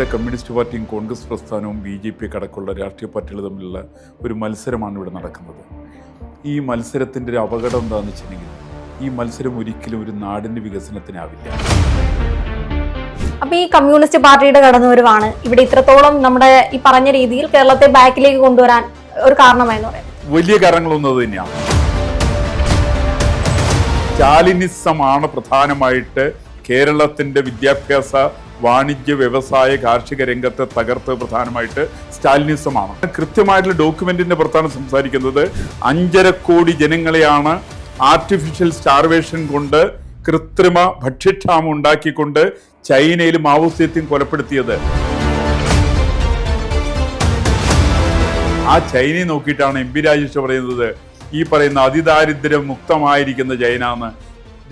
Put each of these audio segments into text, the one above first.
ഇവിടെ കമ്മ്യൂണിസ്റ്റ് പാർട്ടിയും കോൺഗ്രസ് പ്രസ്ഥാനവും ബി ജെ പി അടക്കമുള്ള രാഷ്ട്രീയ പാർട്ടികൾ തമ്മിലുള്ള ഒരു മത്സരമാണ് ഇവിടെ നടക്കുന്നത്. ഈ മത്സരത്തിന്റെ ഒരു അപകടം എന്താണെന്ന് വെച്ചിട്ടുണ്ടെങ്കിൽ ഈ മത്സരം ഒരിക്കലും ഒരു നാടിന്റെ വികസനത്തിനാവില്ല. അപ്പൊ ഈ കമ്മ്യൂണിസ്റ്റ് പാർട്ടിയുടെ കടന്നുവരവാണ് ഇവിടെ ഇത്രത്തോളം നമ്മുടെ ഈ പറഞ്ഞ രീതിയിൽ കേരളത്തെ ബാക്കിലേക്ക് കൊണ്ടുവരാൻ ഒരു കാരണമായെന്ന് പറയാം. വലിയ കാരണങ്ങളൊന്നും അത് തന്നെയാണ് സ്റ്റാലിനിസമാണ് പ്രധാനമായിട്ട് കേരളത്തിന്റെ വിദ്യാഭ്യാസ വാണിജ്യ വ്യവസായ കാർഷിക രംഗത്തെ തകർത്ത് പ്രധാനമായിട്ട് സ്റ്റാലിനിസമാണ്. കൃത്യമായിട്ടുള്ള ഡോക്യുമെന്റിന്റെ പുറത്താണ് സംസാരിക്കുന്നത്. അഞ്ചര കോടി ജനങ്ങളെയാണ് ആർട്ടിഫിഷ്യൽ സ്റ്റാർവേഷൻ കൊണ്ട് കൃത്രിമ ഭക്ഷ്യക്ഷാമം ഉണ്ടാക്കിക്കൊണ്ട് ചൈനയിൽ മാവോസ്യത്യം കൊലപ്പെടുത്തിയത്. ആ ചൈനയെ നോക്കിയിട്ടാണ് എം പി രാജേഷ് പറയുന്നത്. ഈ പറയുന്ന അതിദാരിദ്ര്യം മുക്തമായിരിക്കുന്ന ചൈന എന്ന്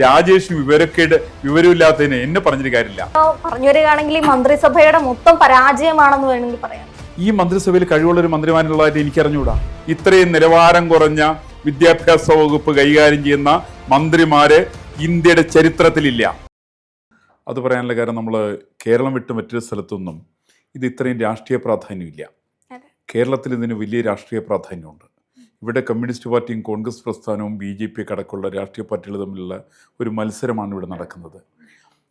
രാജേഷ് വിവരക്കേട് വിവരമില്ലാത്തതിന് എന്നെ പറഞ്ഞിട്ട് കാര്യമില്ല. പറഞ്ഞു വരികയാണെങ്കിൽ ഈ മന്ത്രിസഭയുടെ മൊത്തം പരാജയമാണെന്ന് വേണമെങ്കിൽ പറയാം. ഈ മന്ത്രിസഭയിൽ കഴിവുള്ള ഒരു മന്ത്രിമാരുള്ളതായിട്ട് എനിക്കറിഞ്ഞൂടാ. ഇത്രയും നിലവാരം കുറഞ്ഞ വിദ്യാഭ്യാസ വകുപ്പ് കൈകാര്യം ചെയ്യുന്ന മന്ത്രിമാര് ഇന്ത്യയുടെ ചരിത്രത്തിലില്ല. അത് പറയാനുള്ള കാര്യം നമ്മൾ കേരളം വിട്ട് മറ്റൊരു സ്ഥലത്തൊന്നും ഇത് ഇത്രയും രാഷ്ട്രീയ പ്രാധാന്യമില്ല. കേരളത്തിൽ ഇതിന് വലിയ രാഷ്ട്രീയ പ്രാധാന്യമുണ്ട്. ഇവിടെ കമ്മ്യൂണിസ്റ്റ് പാർട്ടിയും കോൺഗ്രസ് പ്രസ്ഥാനവും ബി ജെ പി അടക്കമുള്ള രാഷ്ട്രീയ പാർട്ടികൾ തമ്മിലുള്ള ഒരു മത്സരമാണ് ഇവിടെ നടക്കുന്നത്.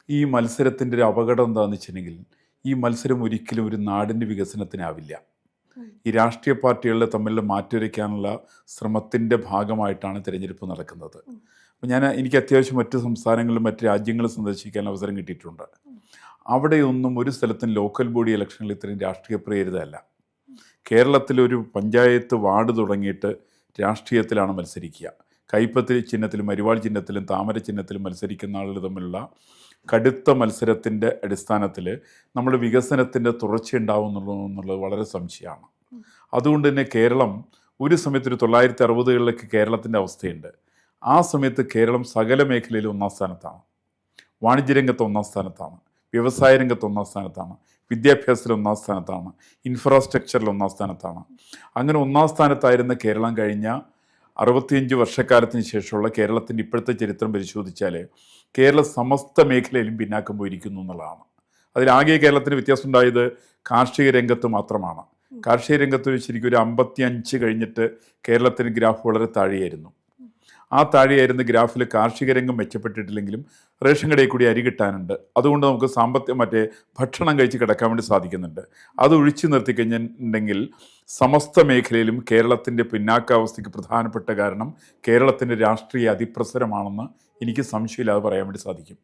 ഈ മത്സരത്തിന്റെ ഒരു അപകടം എന്താണെന്ന് വെച്ചിട്ടുണ്ടെങ്കിൽ ഈ മത്സരം ഒരിക്കലും ഒരു നാടിന്റെ വികസനത്തിനാവില്ല. ഈ രാഷ്ട്രീയ പാർട്ടികളുടെ തമ്മിൽ മാറ്റിവരയ്ക്കാനുള്ള ശ്രമത്തിന്റെ ഭാഗമായിട്ടാണ് തിരഞ്ഞെടുപ്പ് നടക്കുന്നത്. അപ്പോൾ ഞാൻ എനിക്ക് അത്യാവശ്യം മറ്റ് സംസ്ഥാനങ്ങളിലും മറ്റ് രാജ്യങ്ങളും സന്ദർശിക്കാൻ അവസരം കിട്ടിയിട്ടുണ്ട്. അവിടെയൊന്നും ഒരു സ്ഥലത്തും ലോക്കൽ ബോഡി ഇലക്ഷനിൽ ഇത്രയും രാഷ്ട്രീയ പ്രേരിതമല്ല. കേരളത്തിലൊരു പഞ്ചായത്ത് വാർഡ് തുടങ്ങിയിട്ട് രാഷ്ട്രീയത്തിലാണ് മത്സരിക്കുക. കൈപ്പത്തി ചിഹ്നത്തിലും അരിവാൾ ചിഹ്നത്തിലും താമര ചിഹ്നത്തിലും മത്സരിക്കുന്ന ആളുകൾ തമ്മിലുള്ള കടുത്ത മത്സരത്തിന്റെ അടിസ്ഥാനത്തിൽ നമ്മൾ വികസനത്തിന്റെ തുടർച്ചയുണ്ടാവും എന്നുള്ളത് വളരെ സംശയമാണ്. അതുകൊണ്ട് തന്നെ കേരളം ഒരു സമയത്ത് ഒരു തൊള്ളായിരത്തി അറുപതുകളിലൊക്കെ കേരളത്തിന്റെ അവസ്ഥയുണ്ട്. ആ സമയത്ത് കേരളം സകല മേഖലയിലും ഒന്നാം സ്ഥാനത്താണ്. വാണിജ്യരംഗത്ത് ഒന്നാം സ്ഥാനത്താണ്. വ്യവസായ രംഗത്ത് ഒന്നാം സ്ഥാനത്താണ്. വിദ്യാഭ്യാസത്തിൽ ഒന്നാം സ്ഥാനത്താണ് ഇൻഫ്രാസ്ട്രക്ചറിൽ ഒന്നാം സ്ഥാനത്താണ്. അങ്ങനെ ഒന്നാം സ്ഥാനത്തായിരുന്ന കേരളം കഴിഞ്ഞ അറുപത്തിയഞ്ച് വർഷക്കാലത്തിന് ശേഷമുള്ള കേരളത്തിന്റെ ഇപ്പോഴത്തെ ചരിത്രം പരിശോധിച്ചാൽ കേരള സമസ്ത മേഖലയിലും പിന്നാക്കം പോയിരിക്കുന്നു എന്നുള്ളതാണ്. അതിലാകെ കേരളത്തിന് വ്യത്യാസം ഉണ്ടായത് കാർഷിക രംഗത്ത് മാത്രമാണ്. കാർഷിക രംഗത്ത് ശരിക്കും ഒരു അമ്പത്തി അഞ്ച് കഴിഞ്ഞിട്ട് കേരളത്തിന് ഗ്രാഫ് വളരെ താഴെയായിരുന്നു. ആ താഴെയായിരുന്ന ഗ്രാഫിൽ കാർഷിക രംഗം മെച്ചപ്പെട്ടിട്ടില്ലെങ്കിലും റേഷൻ കടയിൽ കൂടി അരി കിട്ടാനുണ്ട്. അതുകൊണ്ട് നമുക്ക് സാമ്പത്തിക മറ്റേ ഭക്ഷണം കഴിച്ച് കിടക്കാൻ വേണ്ടി സാധിക്കുന്നുണ്ട്. അത് ഒഴിച്ചു നിർത്തിക്കഴിഞ്ഞിട്ടുണ്ടെങ്കിൽ സമസ്ത മേഖലയിലും കേരളത്തിന്റെ പിന്നാക്കാവസ്ഥയ്ക്ക് പ്രധാനപ്പെട്ട കാരണം കേരളത്തിന്റെ രാഷ്ട്രീയ അതിപ്രസരമാണെന്ന് എനിക്ക് സംശയമില്ലാതെ പറയാൻ വേണ്ടി സാധിക്കും.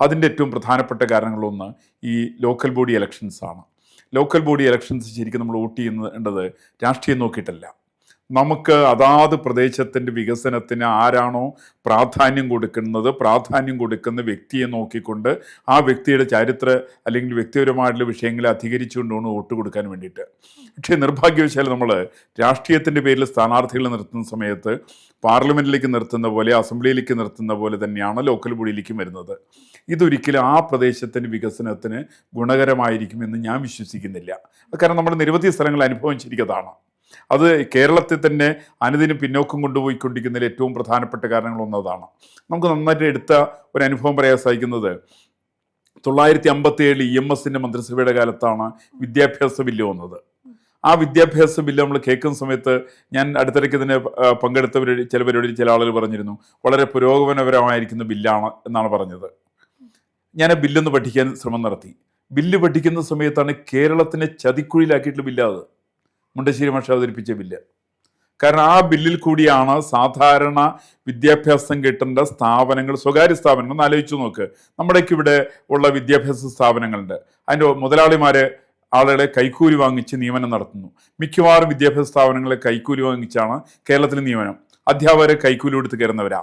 അതിന്റെ ഏറ്റവും പ്രധാനപ്പെട്ട കാരണങ്ങളൊന്ന് ഈ ലോക്കൽ ബോഡി ഇലക്ഷൻസാണ് ലോക്കൽ ബോഡി ഇലക്ഷൻസ് ശരിക്കും നമ്മൾ വോട്ട് ചെയ്യുന്നത് രാഷ്ട്രീയം നോക്കിയിട്ടല്ല. നമുക്ക് അതാത് പ്രദേശത്തിന്റെ വികസനത്തിന് ആരാണോ പ്രാധാന്യം കൊടുക്കുന്നത് പ്രാധാന്യം കൊടുക്കുന്ന വ്യക്തിയെ നോക്കിക്കൊണ്ട് ആ വ്യക്തിയുടെ ചരിത്ര അല്ലെങ്കിൽ വ്യക്തിപരമായിട്ടുള്ള വിഷയങ്ങളെ അധികരിച്ചുകൊണ്ടാണ് വോട്ട് കൊടുക്കാൻ വേണ്ടിയിട്ട്. പക്ഷേ നിർഭാഗ്യവശാൽ നമ്മൾ രാഷ്ട്രീയത്തിന്റെ പേരിൽ സ്ഥാനാർത്ഥികളെ നിർത്തുന്ന സമയത്ത് പാർലമെന്റിലേക്ക് നിർത്തുന്ന പോലെ അസംബ്ലിയിലേക്ക് നിർത്തുന്ന പോലെ തന്നെയാണ് ലോക്കൽ ബോഡിയിലേക്കും വരുന്നത്. ഇതൊരിക്കലും ആ പ്രദേശത്തിന്റെ വികസനത്തിന് ഗുണകരമായിരിക്കുമെന്ന് ഞാൻ വിശ്വസിക്കുന്നില്ല. കാരണം നമ്മൾ നിരവധി സ്ഥലങ്ങൾ അനുഭവിച്ചിരിക്കുന്നതാണ്. അത് കേരളത്തിൽ തന്നെ അനുദിനം പിന്നോക്കം കൊണ്ടുപോയിക്കൊണ്ടിരിക്കുന്നതിൽ ഏറ്റവും പ്രധാനപ്പെട്ട കാരണങ്ങളൊന്നതാണ്. നമുക്ക് നന്നായിട്ട് എടുത്ത ഒരു അനുഭവം പറയാൻ സാധിക്കുന്നത് തൊള്ളായിരത്തി അമ്പത്തി ഏഴിൽ ഇ എം എസിന്റെ മന്ത്രിസഭയുടെ കാലത്താണ് വിദ്യാഭ്യാസ ബില്ല് വന്നത്. ആ വിദ്യാഭ്യാസ ബില്ല് നമ്മൾ കേൾക്കുന്ന സമയത്ത് ഞാൻ അടുത്തിടയ്ക്ക് തന്നെ പങ്കെടുത്തവർ ചില പരിപാടിയിൽ ചില ആളുകൾ പറഞ്ഞിരുന്നു വളരെ പുരോഗമനപരമായിരിക്കുന്ന ബില്ലാണ് എന്നാണ് പറഞ്ഞത്. ഞാൻ ബില്ലൊന്ന് പഠിക്കാൻ ശ്രമം നടത്തി. ബില്ല് പഠിക്കുന്ന സമയത്താണ് കേരളത്തിനെ ചതിക്കുഴിയിലാക്കിയിട്ടുള്ള ബില്ലാണ് മുണ്ടശ്ശേരി മാഷ അവതരിപ്പിച്ച ബില്ല് കാരണം ആ ബില്ലിൽ കൂടിയാണ് സാധാരണ വിദ്യാഭ്യാസം കിട്ടേണ്ട സ്ഥാപനങ്ങൾ സ്വകാര്യ സ്ഥാപനങ്ങൾ ഒന്ന് ആലോചിച്ച് നോക്ക്. നമ്മുടെയൊക്കെ ഇവിടെ ഉള്ള വിദ്യാഭ്യാസ സ്ഥാപനങ്ങളുണ്ട്. അതിന്റെ മുതലാളിമാർ ആളുകളെ കൈക്കൂലി വാങ്ങിച്ച് നിയമനം നടത്തുന്നു. മിക്കവാറും വിദ്യാഭ്യാസ സ്ഥാപനങ്ങളെ കൈക്കൂലി വാങ്ങിച്ചാണ് കേരളത്തിൽ നിയമനം. അധ്യാപകരെ കൈക്കൂലി കൊടുത്ത് കയറുന്നവരാ.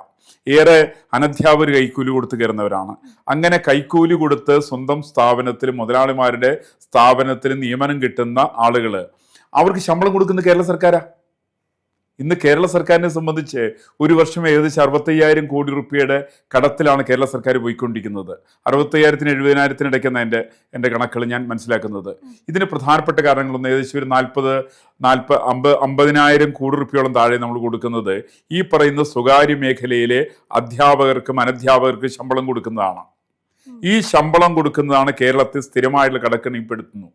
ഏറെ അനധ്യാപകർ കൈക്കൂലി കൊടുത്ത് കയറുന്നവരാണ്. അങ്ങനെ കൈക്കൂലി കൊടുത്ത് സ്വന്തം സ്ഥാപനത്തിൽ മുതലാളിമാരുടെ സ്ഥാപനത്തിൽ നിയമനം കിട്ടുന്ന ആളുകൾ അവർക്ക് ശമ്പളം കൊടുക്കുന്ന കേരള സർക്കാരാ? ഇന്ന് കേരള സർക്കാരിനെ സംബന്ധിച്ച് ഒരു വർഷം ഏകദേശം അറുപത്തയ്യായിരം കോടി റുപ്യയുടെ കടത്തിലാണ് കേരള സർക്കാർ പോയിക്കൊണ്ടിരിക്കുന്നത്. അറുപത്തയ്യായിരത്തിന് എഴുപതിനായിരത്തിന് ഇടയ്ക്കുന്ന എന്റെ എന്റെ കണക്കുകൾ ഞാൻ മനസ്സിലാക്കുന്നത്. ഇതിന് പ്രധാനപ്പെട്ട കാരണങ്ങളൊന്നും ഏകദേശം ഒരു നാൽപ്പത് നാൽപ്പ അമ്പ അമ്പതിനായിരം കോടി റുപ്യോളം താഴെ നമ്മൾ കൊടുക്കുന്നത് ഈ പറയുന്ന സ്വകാര്യ മേഖലയിലെ അധ്യാപകർക്കും അനധ്യാപകർക്കും ശമ്പളം കൊടുക്കുന്നതാണ്. ഈ ശമ്പളം കൊടുക്കുന്നതാണ് കേരളത്തിൽ സ്ഥിരമായിട്ടുള്ള കടക്കണിപ്പെടുത്തുന്നു.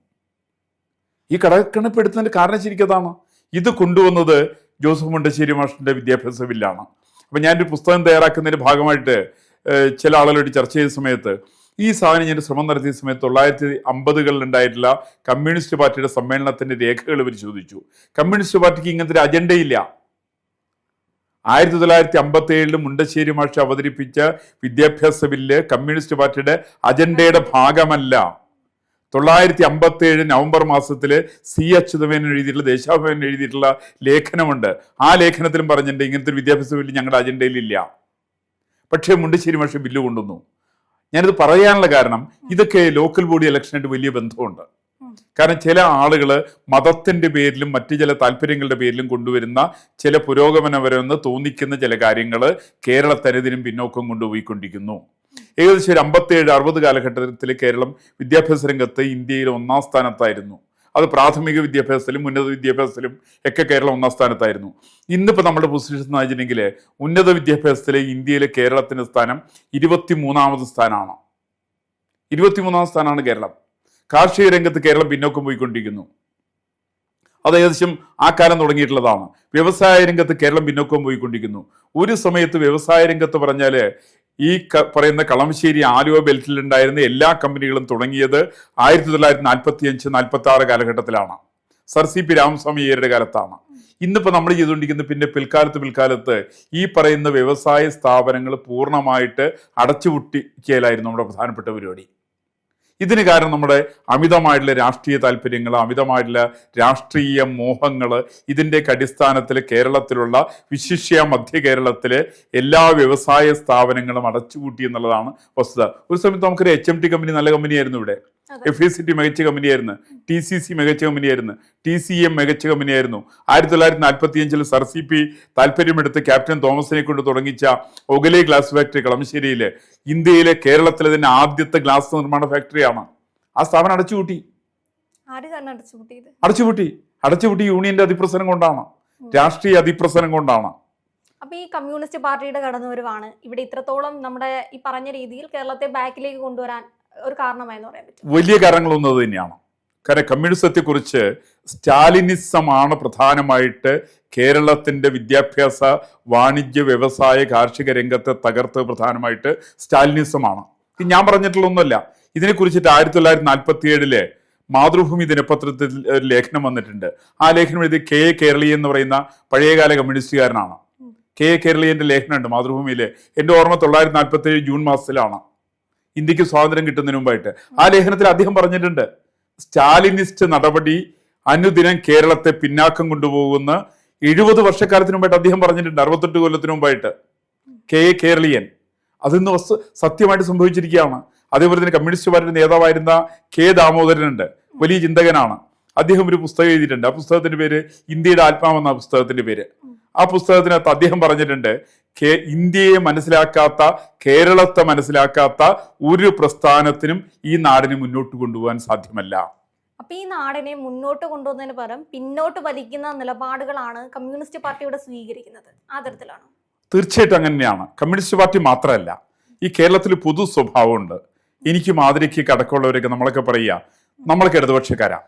ഈ കടക്കണിപ്പെടുത്തുന്നതിന്റെ കാരണം ശരിക്കതാണ് ഇത് കൊണ്ടുവന്നത് ജോസഫ് മുണ്ടശ്ശേരി മാഷിന്റെ വിദ്യാഭ്യാസ ബില്ലാണ്. അപ്പൊ ഞാനൊരു പുസ്തകം തയ്യാറാക്കുന്നതിന്റെ ഭാഗമായിട്ട് ചില ആളുകളോട് ചർച്ച ചെയ്ത സമയത്ത് ഈ സാധനം ഞാൻ ശ്രമം നടത്തിയ സമയത്ത് തൊള്ളായിരത്തി അമ്പതുകളിൽ ഉണ്ടായിട്ടുള്ള കമ്മ്യൂണിസ്റ്റ് പാർട്ടിയുടെ സമ്മേളനത്തിന്റെ രേഖകൾ പരിശോധിച്ചു കമ്മ്യൂണിസ്റ്റ് പാർട്ടിക്ക് ഇങ്ങനത്തെ ഒരു അജണ്ടയില്ല ആയിരത്തി തൊള്ളായിരത്തി അമ്പത്തി ഏഴിൽ മുണ്ടശ്ശേരി മാഷ് അവതരിപ്പിച്ച വിദ്യാഭ്യാസ ബില്ല് കമ്മ്യൂണിസ്റ്റ് പാർട്ടിയുടെ അജണ്ടയുടെ ഭാഗമല്ല. തൊള്ളായിരത്തി അമ്പത്തി ഏഴ് നവംബർ മാസത്തിൽ സി അച്യുതമേനൻ എഴുതിയിട്ടുള്ള ദേശാഭിമാനൻ എഴുതിയിട്ടുള്ള ലേഖനമുണ്ട്. ആ ലേഖനത്തിലും പറഞ്ഞിട്ടുണ്ട് ഇങ്ങനത്തെ ഒരു വിദ്യാഭ്യാസ ബില്ല് ഞങ്ങളുടെ അജണ്ടയിലില്ല പക്ഷേ മുണ്ടശ്ശേരി മാഷ് ബില്ല് കൊണ്ടുവന്നു. ഞാനിത് പറയാനുള്ള കാരണം ഇതൊക്കെ ലോക്കൽ ബോഡി ഇലക്ഷനായിട്ട് വലിയ ബന്ധമുണ്ട്. കാരണം ചില ആളുകൾ മതത്തിന്റെ പേരിലും മറ്റു ചില താല്പര്യങ്ങളുടെ പേരിലും കൊണ്ടുവരുന്ന ചില പുരോഗമനപരമെന്ന് തോന്നിക്കുന്ന ചില കാര്യങ്ങൾ കേരളത്തരതിനും പിന്നോക്കം കൊണ്ടുപോയിക്കൊണ്ടിരിക്കുന്നു. ഏകദേശം ഒരു അമ്പത്തേഴ് അറുപത് കാലഘട്ടത്തിൽ കേരളം വിദ്യാഭ്യാസ രംഗത്ത് ഇന്ത്യയിൽ ഒന്നാം സ്ഥാനത്തായിരുന്നു. അത് പ്രാഥമിക വിദ്യാഭ്യാസത്തിലും ഉന്നത വിദ്യാഭ്യാസത്തിലും ഒക്കെ കേരളം ഒന്നാം സ്ഥാനത്തായിരുന്നു. ഇന്നിപ്പോൾ നമ്മുടെ പൊസിഷൻ എന്ന് വെച്ചിട്ടുണ്ടെങ്കിൽ ഉന്നത വിദ്യാഭ്യാസത്തിലെ ഇന്ത്യയിലെ കേരളത്തിന്റെ സ്ഥാനം ഇരുപത്തി മൂന്നാമത് സ്ഥാനമാണ്. ഇരുപത്തിമൂന്നാം സ്ഥാനമാണ് കേരളം. കാർഷിക രംഗത്ത് കേരളം പിന്നോക്കം പോയിക്കൊണ്ടിരിക്കുന്നു. അത് ഏകദേശം ആ കാലം തുടങ്ങിയിട്ടുള്ളതാണ്. വ്യവസായ രംഗത്ത് കേരളം പിന്നോക്കം പോയിക്കൊണ്ടിരിക്കുന്നു. ഒരു സമയത്ത് വ്യവസായ രംഗത്ത് പറഞ്ഞാൽ ഈ പറയുന്ന കളമശ്ശേരി ആലുവ ബെൽറ്റിൽ ഉണ്ടായിരുന്ന എല്ലാ കമ്പനികളും തുടങ്ങിയത് ആയിരത്തി തൊള്ളായിരത്തി നാൽപ്പത്തി അഞ്ച് നാൽപ്പത്തി ആറ് കാലഘട്ടത്തിലാണ്. സർ സി പി രാമസ്വാമി അയ്യരുടെ കാലത്താണ്. ഇന്നിപ്പോൾ നമ്മൾ ചെയ്തുകൊണ്ടിരിക്കുന്ന പിന്നെ പിൽക്കാലത്ത് പിൽക്കാലത്ത് ഈ പറയുന്ന വ്യവസായ സ്ഥാപനങ്ങൾ പൂർണമായിട്ട് അടച്ചുപൂട്ടിക്കലായിരുന്നു നമ്മുടെ പ്രധാനപ്പെട്ട പരിപാടി. ഇതിന് കാരണം നമ്മുടെ അമിതമായിട്ടുള്ള രാഷ്ട്രീയ താല്പര്യങ്ങൾ അമിതമായിട്ടുള്ള രാഷ്ട്രീയ മോഹങ്ങൾ ഇതിന്റെയൊക്കെ അടിസ്ഥാനത്തിൽ കേരളത്തിലുള്ള വിശിഷ്യ മധ്യ കേരളത്തിലെ എല്ലാ വ്യവസായ സ്ഥാപനങ്ങളും അടച്ചുപൂട്ടി എന്നുള്ളതാണ് വസ്തുത ഒരു സമയത്ത് നമുക്കൊരു എച്ച് എം ടി കമ്പനി നല്ല കമ്പനിയായിരുന്നു ഇവിടെ. എഫ് എസ് ടി മികച്ച കമ്പനിയായിരുന്നു. ടി സി സി മികച്ച കമ്പനിയായിരുന്നു. ടി സി എം മികച്ച കമ്പനിയായിരുന്നു. ആയിരത്തി തൊള്ളായിരത്തി നാൽപ്പത്തി അഞ്ചിൽ സർ സി പി താല്പര്യമെടുത്ത് ക്യാപ്റ്റൻ തോമസിനെ കൊണ്ട് തുടങ്ങിച്ച ഒഗലെ ഗ്ലാസ് ഫാക്ടറി കളമശ്ശേരിയിലെ ഇന്ത്യയിലെ കേരളത്തിലെ തന്നെ ആദ്യത്തെ ഗ്ലാസ് നിർമ്മാണ ഫാക്ടറിയാണ്. ആ സ്ഥാപനം അടച്ചുപൂട്ടി. അടച്ചുപൂട്ടി. അടച്ചുപൂട്ടി യൂണിയന്റെ അതിപ്രസരം കൊണ്ടാണ്. രാഷ്ട്രീയ അതിപ്രസരം കൊണ്ടാണ്. അപ്പൊ ഈ കമ്മ്യൂണിസ്റ്റ് പാർട്ടിയുടെ കടന്നുവരവാണ്. ഇവിടെ ഇത്രത്തോളം നമ്മുടെ ഈ പറഞ്ഞ രീതിയിൽ കേരളത്തെ ബാക്കിലേക്ക് കൊണ്ടുവരാൻ ഒരു കാരണമായെന്ന് പറയാൻ പറ്റും. വലിയ കാരണങ്ങളൊന്നും അത് തന്നെയാണ്. കാരണം കമ്മ്യൂണിസത്തെക്കുറിച്ച് സ്റ്റാലിനിസമാണ് പ്രധാനമായിട്ട് കേരളത്തിന്റെ വിദ്യാഭ്യാസ വാണിജ്യ വ്യവസായ കാർഷിക രംഗത്തെ തകർത്ത് പ്രധാനമായിട്ട് സ്റ്റാലിനിസമാണ്. ഇത് ഞാൻ പറഞ്ഞിട്ടുള്ളൊന്നുമല്ല ഇതിനെക്കുറിച്ചിട്ട് ആയിരത്തി തൊള്ളായിരത്തി നാൽപ്പത്തി ഏഴിലെ മാതൃഭൂമി ദിനപത്രത്തിൽ ഒരു ലേഖനം വന്നിട്ടുണ്ട്. ആ ലേഖനം എഴുതി കെ എ കേരളി എന്ന് പറയുന്ന പഴയകാല കമ്മ്യൂണിസ്റ്റുകാരനാണ്. കെ എ കേരളീയന്റെ ലേഖനമുണ്ട് മാതൃഭൂമിയിൽ എന്റെ ഓർമ്മ തൊള്ളായിരത്തി നാൽപ്പത്തി ഏഴ് ജൂൺ മാസത്തിലാണ്. ഇന്ത്യയ്ക്ക് സ്വാതന്ത്ര്യം കിട്ടുന്നതിന് മുമ്പായിട്ട്. ആ ലേഖനത്തിൽ അദ്ദേഹം പറഞ്ഞിട്ടുണ്ട് സ്റ്റാലിനിസ്റ്റ് നടപടി അനുദിനം കേരളത്തെ പിന്നാക്കം കൊണ്ടുപോകുന്ന എഴുപത് വർഷക്കാലത്തിന് മുമ്പായിട്ട് അദ്ദേഹം പറഞ്ഞിട്ടുണ്ട് അറുപത്തെട്ട് കൊല്ലത്തിന് മുമ്പായിട്ട്. കെ. എ. കേരളീയൻ. അതിന്ന് സത്യമായിട്ട് സംഭവിച്ചിരിക്കുകയാണ്. അതേപോലെ തന്നെ കമ്മ്യൂണിസ്റ്റ് പാർട്ടിയുടെ നേതാവായിരുന്ന കെ. ദാമോദരനുണ്ട് വലിയ ചിന്തകനാണ്. അദ്ദേഹം ഒരു പുസ്തകം എഴുതിയിട്ടുണ്ട്. ആ പുസ്തകത്തിന്റെ പേര് ഇന്ത്യയുടെ ആത്മാവെന്ന പുസ്തകത്തിന്റെ പേര്. ആ പുസ്തകത്തിനകത്ത് അദ്ദേഹം പറഞ്ഞിട്ടുണ്ട് ഇന്ത്യയെ മനസ്സിലാക്കാത്ത കേരളത്തെ മനസ്സിലാക്കാത്ത ഒരു പ്രസ്ഥാനത്തിനും ഈ നാടിനെ മുന്നോട്ട് കൊണ്ടുപോകാൻ സാധ്യമല്ല. അപ്പൊ ഈ നാടിനെ മുന്നോട്ട് കൊണ്ടുപോകുന്നതിന് പകരം പിന്നോട്ട് വലിക്കുന്ന നിലപാടുകളാണ് കമ്മ്യൂണിസ്റ്റ് പാർട്ടിയുടെ സ്വീകരിക്കുന്നത്. ആ തരത്തിലാണ്? തീർച്ചയായിട്ടും അങ്ങനെയാണ്. കമ്മ്യൂണിസ്റ്റ് പാർട്ടി മാത്രമല്ല ഈ കേരളത്തിൽ പൊതു സ്വഭാവമുണ്ട്. എനിക്ക് മാതിരിക്ക് കടക്കമുള്ളവരൊക്കെ നമ്മളൊക്കെ പറയുക നമ്മളൊക്കെ ഇടതുപക്ഷക്കാരാ.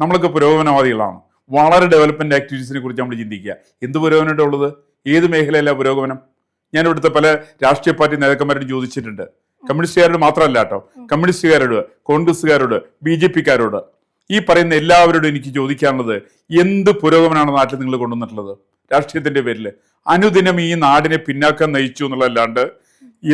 നമ്മളൊക്കെ പുരോഗമനവാദികളാണ്. വളരെ ഡെവലപ്മെന്റ് ആക്ടിവിറ്റീസിനെ കുറിച്ച് നമ്മൾ ചിന്തിക്കുക. എന്ത് പുരോഗമനമായിട്ടുള്ളത്? ഏത് മേഖലയിലെ പുരോഗമനം? ഞാൻ ഇവിടുത്തെ പല രാഷ്ട്രീയ പാർട്ടി നേതാക്കന്മാരോട് ചോദിച്ചിട്ടുണ്ട്. കമ്മ്യൂണിസ്റ്റുകാരോട് മാത്രമല്ല കേട്ടോ. കമ്മ്യൂണിസ്റ്റുകാരോട് കോൺഗ്രസ്സുകാരോട് ബി ജെ പിക്കാരോട്. ഈ പറയുന്ന എല്ലാവരോടും എനിക്ക് ചോദിക്കാനുള്ളത് എന്ത് പുരോഗമനമാണ് നാട്ടിൽ നിങ്ങൾ കൊണ്ടുവന്നിട്ടുള്ളത്? രാഷ്ട്രീയത്തിന്റെ പേരിൽ അനുദിനം ഈ നാടിനെ പിന്നാക്കം നയിച്ചു എന്നുള്ളതല്ലാണ്ട്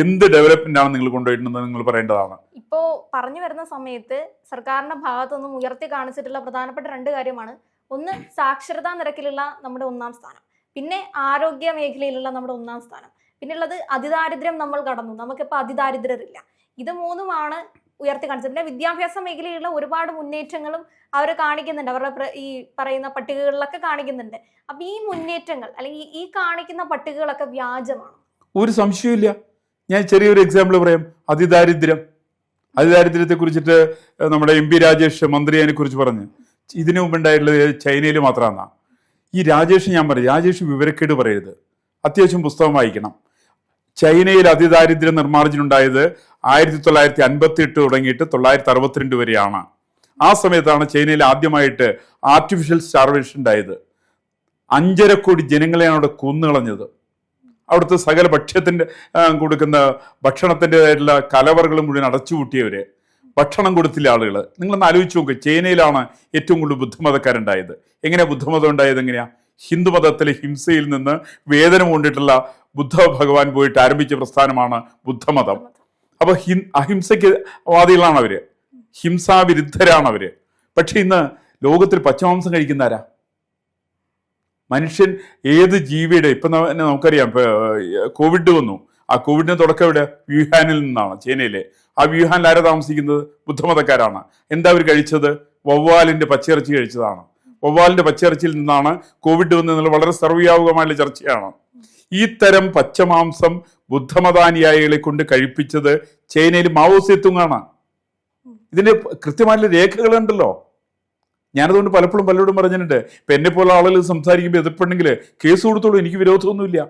എന്ത് ഡെവലപ്മെന്റ് ആണ് നിങ്ങൾ കൊണ്ടുപോയിട്ടുണ്ടെന്ന് നിങ്ങൾ പറയേണ്ടതാണ്? ഇപ്പോ പറഞ്ഞു വരുന്ന സമയത്ത് സർക്കാരിന്റെ ഭാഗത്തു നിന്നും ഉയർത്തി കാണിച്ചിട്ടുള്ള പ്രധാനപ്പെട്ട രണ്ട് കാര്യമാണ്. ഒന്ന് സാക്ഷരതാ നിരക്കിലുള്ള നമ്മുടെ ഒന്നാം സ്ഥാനം. പിന്നെ ആരോഗ്യ മേഖലയിലുള്ള നമ്മുടെ ഒന്നാം സ്ഥാനം. പിന്നെ ഉള്ളത് അതിദാരിദ്ര്യം നമ്മൾ കടന്നു. നമുക്കിപ്പോൾ അതിദാരിദ്ര്യരില്ല. ഇത് മൂന്നുമാണ് ഉയർത്തി കാണിച്ചത് പിന്നെ വിദ്യാഭ്യാസ മേഖലയിലുള്ള ഒരുപാട് മുന്നേറ്റങ്ങളും അവർ കാണിക്കുന്നുണ്ട്. അവരുടെ ഈ പറയുന്ന പട്ടികകളിലൊക്കെ കാണിക്കുന്നുണ്ട്. അപ്പം ഈ മുന്നേറ്റങ്ങൾ അല്ലെങ്കിൽ ഈ കാണിക്കുന്ന പട്ടികകളൊക്കെ വ്യാജമാണ്? ഒരു സംശയമില്ല ഞാൻ ചെറിയൊരു എക്സാമ്പിൾ പറയാം. അതിദാരിദ്ര്യം. അതിദാരിദ്ര്യത്തെ കുറിച്ചിട്ട് നമ്മുടെ എം പി രാജേഷ് മന്ത്രി അതിനെ കുറിച്ച് പറഞ്ഞു. ഇതിനു മുമ്പ് ഉണ്ടായിട്ടുള്ളത് ചൈനയിൽ മാത്രമാണ് ഈ രാജേഷ് ഞാൻ പറയും രാജേഷ് വിവരക്കേട് പറയരുത്. അത്യാവശ്യം പുസ്തകം വായിക്കണം. ചൈനയിൽ അതിദാരിദ്ര്യ നിർമ്മാർജനുണ്ടായത് ആയിരത്തി തൊള്ളായിരത്തി അൻപത്തി എട്ട് തുടങ്ങിയിട്ട് തൊള്ളായിരത്തി അറുപത്തിരണ്ട് വരെയാണ്. ആ സമയത്താണ് ചൈനയിൽ ആദ്യമായിട്ട് ആർട്ടിഫിഷ്യൽ സ്റ്റാർവേഷൻ ഉണ്ടായത്. അഞ്ചര കോടി ജനങ്ങളെയാണ് അവിടെ കൊന്നുകളഞ്ഞത്. അവിടുത്തെ സകല ഭക്ഷ്യത്തിന്റെ കൊടുക്കുന്ന ഭക്ഷണത്തിന്റെതായിട്ടുള്ള കലവറകൾ മുഴുവൻ അടച്ചുപൂട്ടിയവര്. ഭക്ഷണം കൊടുത്തില്ല ആളുകൾ നിങ്ങളൊന്ന് ആലോചിച്ച് നോക്ക്. ചൈനയിലാണ് ഏറ്റവും കൂടുതൽ ബുദ്ധമതക്കാരുണ്ടായത്. എങ്ങനെയാ ബുദ്ധമതം ഉണ്ടായത് എങ്ങനെയാ? ഹിന്ദുമതത്തിലെ ഹിംസയിൽ നിന്ന് വേദന കൊണ്ടിട്ടുള്ള ബുദ്ധ ഭഗവാൻ പോയിട്ട് ആരംഭിച്ച പ്രസ്ഥാനമാണ് ബുദ്ധമതം. അപ്പൊ ഹിൻ അഹിംസയ്ക്ക് വാദികളാണ് അവർ. ഹിംസാവിരുദ്ധരാണ് അവർ പക്ഷെ ഇന്ന് ലോകത്തിൽ പച്ചമാംസം കഴിക്കുന്ന ആരാ മനുഷ്യൻ ഏത് ജീവിയുടെ ഇപ്പൊ നമുക്കറിയാം. കോവിഡ് വന്നു. ആ കോവിഡിന് തുടക്കം ഇവിടെ വ്യൂഹാനിൽ നിന്നാണ് ചൈനയിലെ. ആ വ്യൂഹാനിൽ ആരാ താമസിക്കുന്നത്? ബുദ്ധമതക്കാരാണ്. എന്താ അവർ കഴിച്ചത്? വവ്വാലിന്റെ പച്ചിറച്ചി കഴിച്ചതാണ്. വവ്വാലിന്റെ പച്ചിറച്ചിയിൽ നിന്നാണ് കോവിഡ് വന്നതെന്നുള്ള വളരെ സർവവ്യാപകമായുള്ള ചർച്ചയാണ്. ഈ തരം പച്ചമാംസം ബുദ്ധമതാനുയായികളെ കൊണ്ട് കഴിപ്പിച്ചത് ചൈനയിൽ മാവോ സേത്തുങ്ങാണ് ഇതിന്റെ കൃത്യമായിട്ടുള്ള രേഖകളുണ്ടല്ലോ. ഞാനതുകൊണ്ട് പലപ്പോഴും പലരോടും പറഞ്ഞിട്ടുണ്ട്. ഇപ്പൊ എന്നെ പോലെ ആളുകൾ സംസാരിക്കുമ്പോൾ എതിർപ്പുണ്ടെങ്കിൽ കേസ് കൊടുത്തോളൂ എനിക്ക് വിരോധമൊന്നുമില്ല.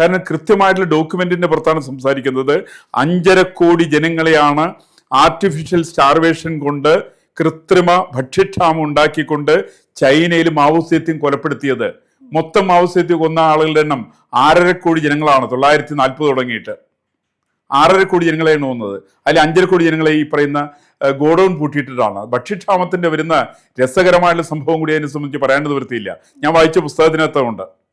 കാരണം കൃത്യമായിട്ടുള്ള ഡോക്യുമെന്റിന്റെ പുറത്താണ് സംസാരിക്കുന്നത്. അഞ്ചര കോടി ജനങ്ങളെയാണ് ആർട്ടിഫിഷ്യൽ സ്റ്റാർവേഷൻ കൊണ്ട് കൃത്രിമ ഭക്ഷ്യക്ഷാമം ഉണ്ടാക്കിക്കൊണ്ട് ചൈനയിൽ മാവോസ്യത്യം കൊലപ്പെടുത്തിയത്. മൊത്തം മാവോസ്യത്യം കൊന്ന ആളുകളുടെ എണ്ണം ആറര കോടി ജനങ്ങളാണ്. തൊള്ളായിരത്തി നാൽപ്പത് തുടങ്ങിയിട്ട്. ആറര കോടി ജനങ്ങളെയാണ് വന്നത് അതിൽ അഞ്ചര കോടി ജനങ്ങളെ ഈ പറയുന്ന ഗോഡൌൺ പൂട്ടിയിട്ടിട്ടാണ്. ഭക്ഷ്യക്ഷാമത്തിന്റെ വരുന്ന രസകരമായിട്ടുള്ള സംഭവം കൂടി അതിനെ സംബന്ധിച്ച് പറയേണ്ടത് വൃത്തിയില്ല. ഞാൻ വായിച്ച പുസ്തകത്തിനകത്തുണ്ട്.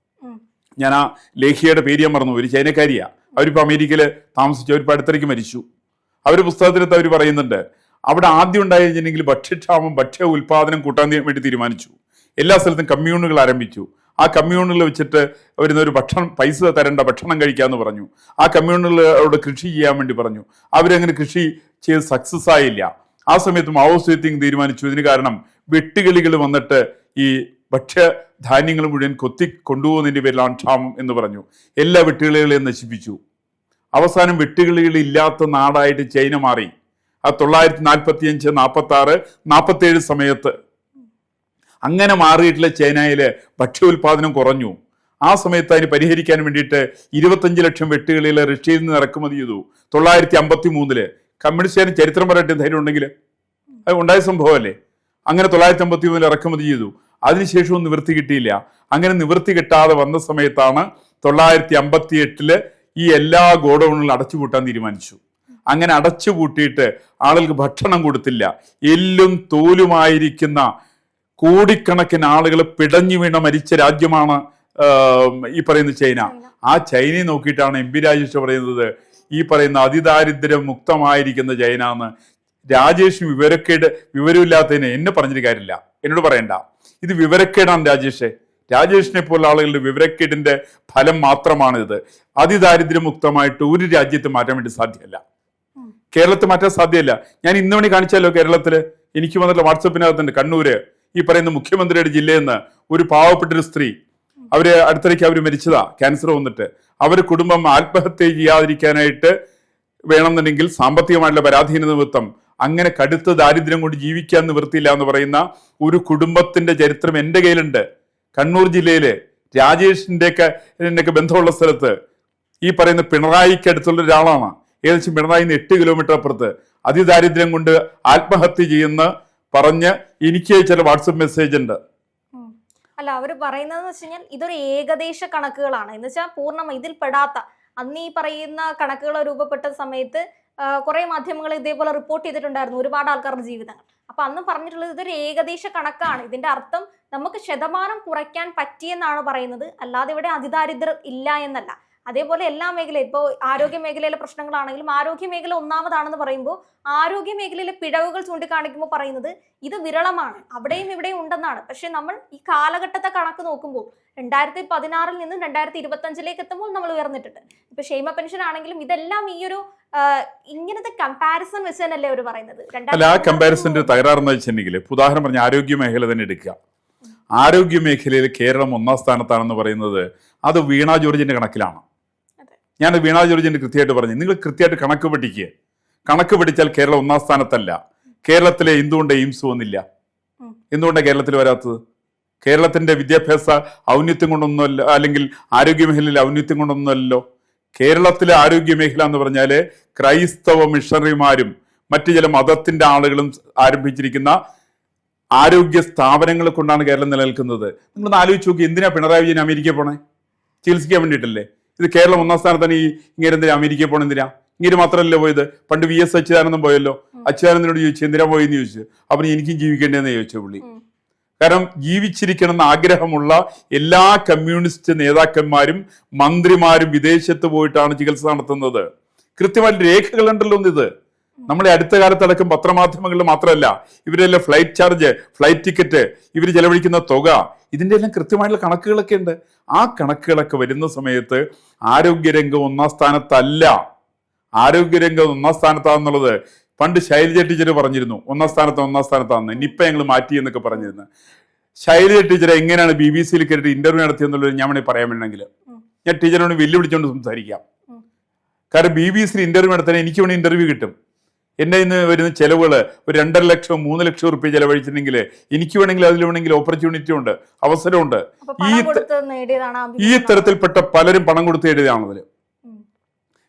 ഞാൻ ആ ലേഖിയയുടെ പേര് ഞാൻ മറന്നു ഒരു ചൈനക്കാരിയാ. അവരിപ്പോൾ അമേരിക്കയിൽ താമസിച്ചു അവരിപ്പോൾ അടുത്തിടയ്ക്ക് മരിച്ചു. അവർ പുസ്തകത്തിനകത്ത് അവർ പറയുന്നുണ്ട് അവിടെ ആദ്യം ഉണ്ടായിരുന്നെങ്കിൽ ഭക്ഷ്യക്ഷാമം ഭക്ഷ്യ ഉൽപാദനം കൂട്ടാൻ വേണ്ടി തീരുമാനിച്ചു. എല്ലാ സ്ഥലത്തും കമ്മ്യൂണുകൾ ആരംഭിച്ചു. ആ കമ്മ്യൂണിൽ വെച്ചിട്ട് വരുന്ന ഒരു ഭക്ഷണം പൈസ തരേണ്ട ഭക്ഷണം കഴിക്കാമെന്ന് പറഞ്ഞു. ആ കമ്മ്യൂണുകളോട് കൃഷി ചെയ്യാൻ വേണ്ടി പറഞ്ഞു. അവരങ്ങനെ കൃഷി ചെയ്ത് സക്സസ് ആയില്ല. ആ സമയത്ത് മാവോസ്വേത്തിങ് തീരുമാനിച്ചു. ഇതിന് കാരണം വെട്ടുകിളികൾ വന്നിട്ട് ഈ ഭക്ഷ്യ ധാന്യങ്ങൾ മുഴുവൻ കൊത്തി കൊണ്ടുപോകുന്നതിന്റെ പേരിലാണ് ക്ഷാമം എന്ന് പറഞ്ഞു. എല്ലാ വെട്ടുകിളികളെയും നശിപ്പിച്ചു. അവസാനം വെട്ടുകിളികൾ ഇല്ലാത്ത നാടായിട്ട് ചൈന മാറി. ആ തൊള്ളായിരത്തി നാൽപ്പത്തി അഞ്ച് നാൽപ്പത്തി ആറ് നാൽപ്പത്തി ഏഴ് സമയത്ത്. അങ്ങനെ മാറിയിട്ടുള്ള ചൈനയിൽ ഭക്ഷ്യോൽപാദനം കുറഞ്ഞു. ആ സമയത്ത് അതിന് പരിഹരിക്കാൻ വേണ്ടിയിട്ട് ഇരുപത്തഞ്ച് ലക്ഷം വെട്ടുകളിൽ റഷ്യയിൽ നിന്ന് ഇറക്കുമതി ചെയ്തു. തൊള്ളായിരത്തി അമ്പത്തി മൂന്നിൽ കമ്മ്യൂണിസ്റ്റുകാരൻ ചരിത്രം പറയട്ടെ ധൈര്യം ഉണ്ടെങ്കിൽ അത് ഉണ്ടായ സംഭവമല്ലേ? അങ്ങനെ തൊള്ളായിരത്തി അമ്പത്തി മൂന്നിൽ ഇറക്കുമതി ചെയ്തു. അതിനുശേഷവും നിവൃത്തി കിട്ടിയില്ല. അങ്ങനെ നിവൃത്തി കിട്ടാതെ വന്ന സമയത്താണ് തൊള്ളായിരത്തി അമ്പത്തി എട്ടിൽ ഈ എല്ലാ ഗോഡൌണുകളും അടച്ചുപൂട്ടാൻ തീരുമാനിച്ചു. അങ്ങനെ അടച്ചു കൂട്ടിയിട്ട് ആളുകൾക്ക് ഭക്ഷണം കൊടുത്തില്ല. എല്ലും തോലുമായിരിക്കുന്ന കോടിക്കണക്കിന് ആളുകൾ പിടഞ്ഞു വീണ മരിച്ച രാജ്യമാണ് ഈ പറയുന്ന ചൈന. ആ ചൈനയെ നോക്കിയിട്ടാണ് എം പി രാജേഷ് പറയുന്നത് ഈ പറയുന്ന അതിദാരിദ്ര്യം മുക്തമായിരിക്കുന്ന ചൈന എന്ന് രാജേഷ് വിവരക്കേട് വിവരമില്ലാത്തതിന് എന്നെ പറഞ്ഞിട്ട് കാര്യമില്ല. എന്നോട് പറയണ്ട. ഇത് വിവരക്കേടാണ് രാജേഷേ. രാജേഷിനെ പോലുള്ള ആളുകളുടെ വിവരക്കേടിന്റെ ഫലം മാത്രമാണ് ഇത് അതിദാരിദ്ര്യമുക്തമായിട്ട് ഒരു രാജ്യത്ത് മാറ്റാൻ വേണ്ടി സാധ്യമല്ല. കേരളത്തിൽ മാറ്റാൻ സാധ്യമല്ല. ഞാൻ ഇന്ന് മണി കാണിച്ചാലോ കേരളത്തിൽ? എനിക്ക് വന്നിട്ടുള്ള വാട്സപ്പിനകത്തുണ്ട് കണ്ണൂര്. ഈ പറയുന്ന മുഖ്യമന്ത്രിയുടെ ജില്ലയിൽ നിന്ന് ഒരു പാവപ്പെട്ട ഒരു സ്ത്രീ. അവർ അടുത്തിടയ്ക്ക് അവർ മരിച്ചതാ ക്യാൻസർ വന്നിട്ട്. അവർ കുടുംബം ആത്മഹത്യ ചെയ്യാതിരിക്കാനായിട്ട് വേണമെന്നുണ്ടെങ്കിൽ സാമ്പത്തികമായിട്ടുള്ള പരാധീന നിമിത്തം അങ്ങനെ കടുത്ത ദാരിദ്ര്യം കൊണ്ട് ജീവിക്കാൻ നിവൃത്തിയില്ല എന്ന് പറയുന്ന ഒരു കുടുംബത്തിന്റെ ചരിത്രം എന്റെ കയ്യിലുണ്ട്. കണ്ണൂർ ജില്ലയിലെ രാജേഷിന്റെ ഒക്കെ ബന്ധമുള്ള സ്ഥലത്ത് ഈ പറയുന്ന പിണറായിക്ക് അടുത്തുള്ള ഒരാളാണ്. ഏകദേശം പിണറായി നിന്ന് എട്ട് കിലോമീറ്റർ അപ്പുറത്ത്. അതിദാരിദ്ര്യം കൊണ്ട് ആത്മഹത്യ ചെയ്യുന്ന പറഞ്ഞ് എനിക്ക് ചില വാട്സപ്പ് മെസ്സേജ് ഉണ്ട്. അല്ല അവർ പറയുന്നതെന്ന് വെച്ച് കഴിഞ്ഞാൽ ഇതൊരു ഏകദേശ കണക്കുകളാണ്. എന്ന് വെച്ചാൽ പൂർണ ഇതിൽ പെടാത്ത അന്ന് ഈ പറയുന്ന കണക്കുകൾ രൂപപ്പെട്ട സമയത്ത് കുറെ മാധ്യമങ്ങൾ ഇതേപോലെ റിപ്പോർട്ട് ചെയ്തിട്ടുണ്ടായിരുന്നു ഒരുപാട് ആൾക്കാരുടെ ജീവിതങ്ങൾ. അപ്പൊ അന്ന് പറഞ്ഞിട്ടുള്ളത് ഇതൊരു ഏകദേശ കണക്കാണ്. ഇതിന്റെ അർത്ഥം നമുക്ക് ശതമാനം കുറയ്ക്കാൻ പറ്റിയെന്നാണ് പറയുന്നത്. അല്ലാതെ ഇവിടെ അതിദാരിദ്ര്യം ഇല്ല എന്നല്ല. അതേപോലെ എല്ലാ മേഖലയും ഇപ്പോൾ ആരോഗ്യ മേഖലയിലെ പ്രശ്നങ്ങളാണെങ്കിലും ആരോഗ്യ മേഖല ഒന്നാമതാണെന്ന് പറയുമ്പോൾ ആരോഗ്യ മേഖലയിലെ പിഴവുകൾ ചൂണ്ടിക്കാണിക്കുമ്പോൾ പറയുന്നത് ഇത് വിരളമാണ് അവിടെയും ഇവിടെയും ഉണ്ടെന്നാണ്. പക്ഷെ നമ്മൾ ഈ കാലഘട്ടത്തെ കണക്ക് നോക്കുമ്പോൾ രണ്ടായിരത്തി പതിനാറിൽ നിന്നും രണ്ടായിരത്തി ഇരുപത്തി അഞ്ചിലേക്ക് എത്തുമ്പോൾ നമ്മൾ ഉയർന്നിട്ടുണ്ട്. ഇപ്പൊ ക്ഷേമ പെൻഷൻ ആണെങ്കിലും ഇതെല്ലാം ഈ ഒരു ഇങ്ങനത്തെ കമ്പാരിസൺ വെച്ച് തന്നെയല്ലേ അവർ പറയുന്നത്. അല്ല ആ കമ്പാരിസന്റെ തകരാറെന്ന് വെച്ചിട്ടുണ്ടെങ്കിൽ ഉദാഹരണം പറഞ്ഞ ആരോഗ്യ മേഖല തന്നെ എടുക്കുക. ആരോഗ്യ മേഖലയിൽ കേരളം ഒന്നാം സ്ഥാനത്താണെന്ന് പറയുന്നത് അത് വീണ ജോർജിന്റെ കണക്കിലാണ്. ഞാൻ വീണ ജോർജിന്റെ കൃത്യമായിട്ട് പറഞ്ഞു. നിങ്ങൾ കൃത്യമായിട്ട് കണക്ക് പഠിക്കുക കണക്ക് പഠിച്ചാൽ കേരളം ഒന്നാം സ്ഥാനത്തല്ല. കേരളത്തിലെ എന്തുകൊണ്ട് എയിംസ് വന്നില്ല? എന്തുകൊണ്ടാണ് കേരളത്തിൽ വരാത്തത്? കേരളത്തിന്റെ വിദ്യാഭ്യാസ ഔന്നത്യം കൊണ്ടൊന്നുമല്ല അല്ലെങ്കിൽ ആരോഗ്യ മേഖലയിലെ ഔന്നത്യം കൊണ്ടൊന്നുമല്ലോ കേരളത്തിലെ ആരോഗ്യ മേഖല എന്ന് പറഞ്ഞാൽ ക്രൈസ്തവ മിഷണറിമാരും മറ്റു ചില മതത്തിന്റെ ആളുകളും ആരംഭിച്ചിരിക്കുന്ന ആരോഗ്യ സ്ഥാപനങ്ങൾ കൊണ്ടാണ് കേരളം നിലനിൽക്കുന്നത്. നിങ്ങളൊന്ന് ആലോചിച്ച് നോക്കി എന്തിനാ പിണറായി വിജയൻ അമേരിക്കയിൽ പോണേ? ചികിത്സിക്കാൻ വേണ്ടിയിട്ടല്ലേ? ഇത് കേരളം ഒന്നാം സ്ഥാനത്താണ്. ഈ ഇങ്ങനെ എന്തിനാ? അമേരിക്കയിൽ പോണ എന്തിനാ? ഇങ്ങനെ മാത്രമല്ലേ പോയത്. പണ്ട് വി എസ് അച്യുതാനന്ദൻ പോയല്ലോ. അച്യുതാനന്ദനോട് ചോദിച്ചു എന്തിനാ പോയെന്ന് ചോദിച്ചു? അപ്പം എനിക്കും ജീവിക്കേണ്ടതെന്ന് ചോദിച്ചു പുള്ളി. കാരണം ജീവിച്ചിരിക്കണം എന്ന ആഗ്രഹമുള്ള എല്ലാ കമ്മ്യൂണിസ്റ്റ് നേതാക്കന്മാരും മന്ത്രിമാരും വിദേശത്ത് പോയിട്ടാണ് ചികിത്സ നടത്തുന്നത്. കൃത്യമായിട്ട് രേഖകളുണ്ടല്ലോ ഇത്. നമ്മളെ അടുത്ത കാലത്തടക്കം പത്രമാധ്യമങ്ങളിൽ മാത്രമല്ല ഇവരെല്ലാം ഫ്ലൈറ്റ് ചാർജ് ഫ്ലൈറ്റ് ടിക്കറ്റ് ഇവർ ചെലവഴിക്കുന്ന തുക ഇതിന്റെ എല്ലാം കൃത്യമായിട്ടുള്ള കണക്കുകളൊക്കെ ഉണ്ട്. ആ കണക്കുകളൊക്കെ വരുന്ന സമയത്ത് ആരോഗ്യരംഗം ഒന്നാം സ്ഥാനത്തല്ല. ആരോഗ്യരംഗം ഒന്നാം സ്ഥാനത്താന്നുള്ളത് പണ്ട് ശൈലജ ടീച്ചർ പറഞ്ഞിരുന്നു. ഒന്നാം സ്ഥാനത്ത് ഒന്നാം സ്ഥാനത്താന്ന്. നിപ്പ ഞങ്ങൾ മാറ്റി എന്നൊക്കെ പറഞ്ഞിരുന്നു. ശൈലജ ടീച്ചർ എങ്ങനെയാണ് ബി ബി സിയിൽ കയറിയിട്ട് ഇന്റർവ്യൂ നടത്തിയെന്നുള്ളത് ഞാൻ വേണമെങ്കിൽ പറയാൻ വേണമെങ്കിൽ. ഞാൻ ടീച്ചറിനോട് വെല്ലുവിളിച്ചുകൊണ്ട് സംസാരിക്കാം. കാരണം ബി ബി സിയിൽ ഇന്റർവ്യൂ നടത്താൻ എനിക്ക് വേണ്ടി ഇന്റർവ്യൂ കിട്ടും. എന്റെ ഇന്ന് വരുന്ന ചെലവുകൾ ഒരു രണ്ടര ലക്ഷം മൂന്ന് ലക്ഷം റുപ്യ ചെലവഴിച്ചിട്ടുണ്ടെങ്കിൽ എനിക്ക് വേണമെങ്കിൽ അതിൽ വേണമെങ്കിൽ ഓപ്പർച്യൂണിറ്റി ഉണ്ട് അവസരമുണ്ട്. ഈ ഈ തരത്തിൽപ്പെട്ട പലരും പണം കൊടുത്ത് എഴുതിയാണ് അതിൽ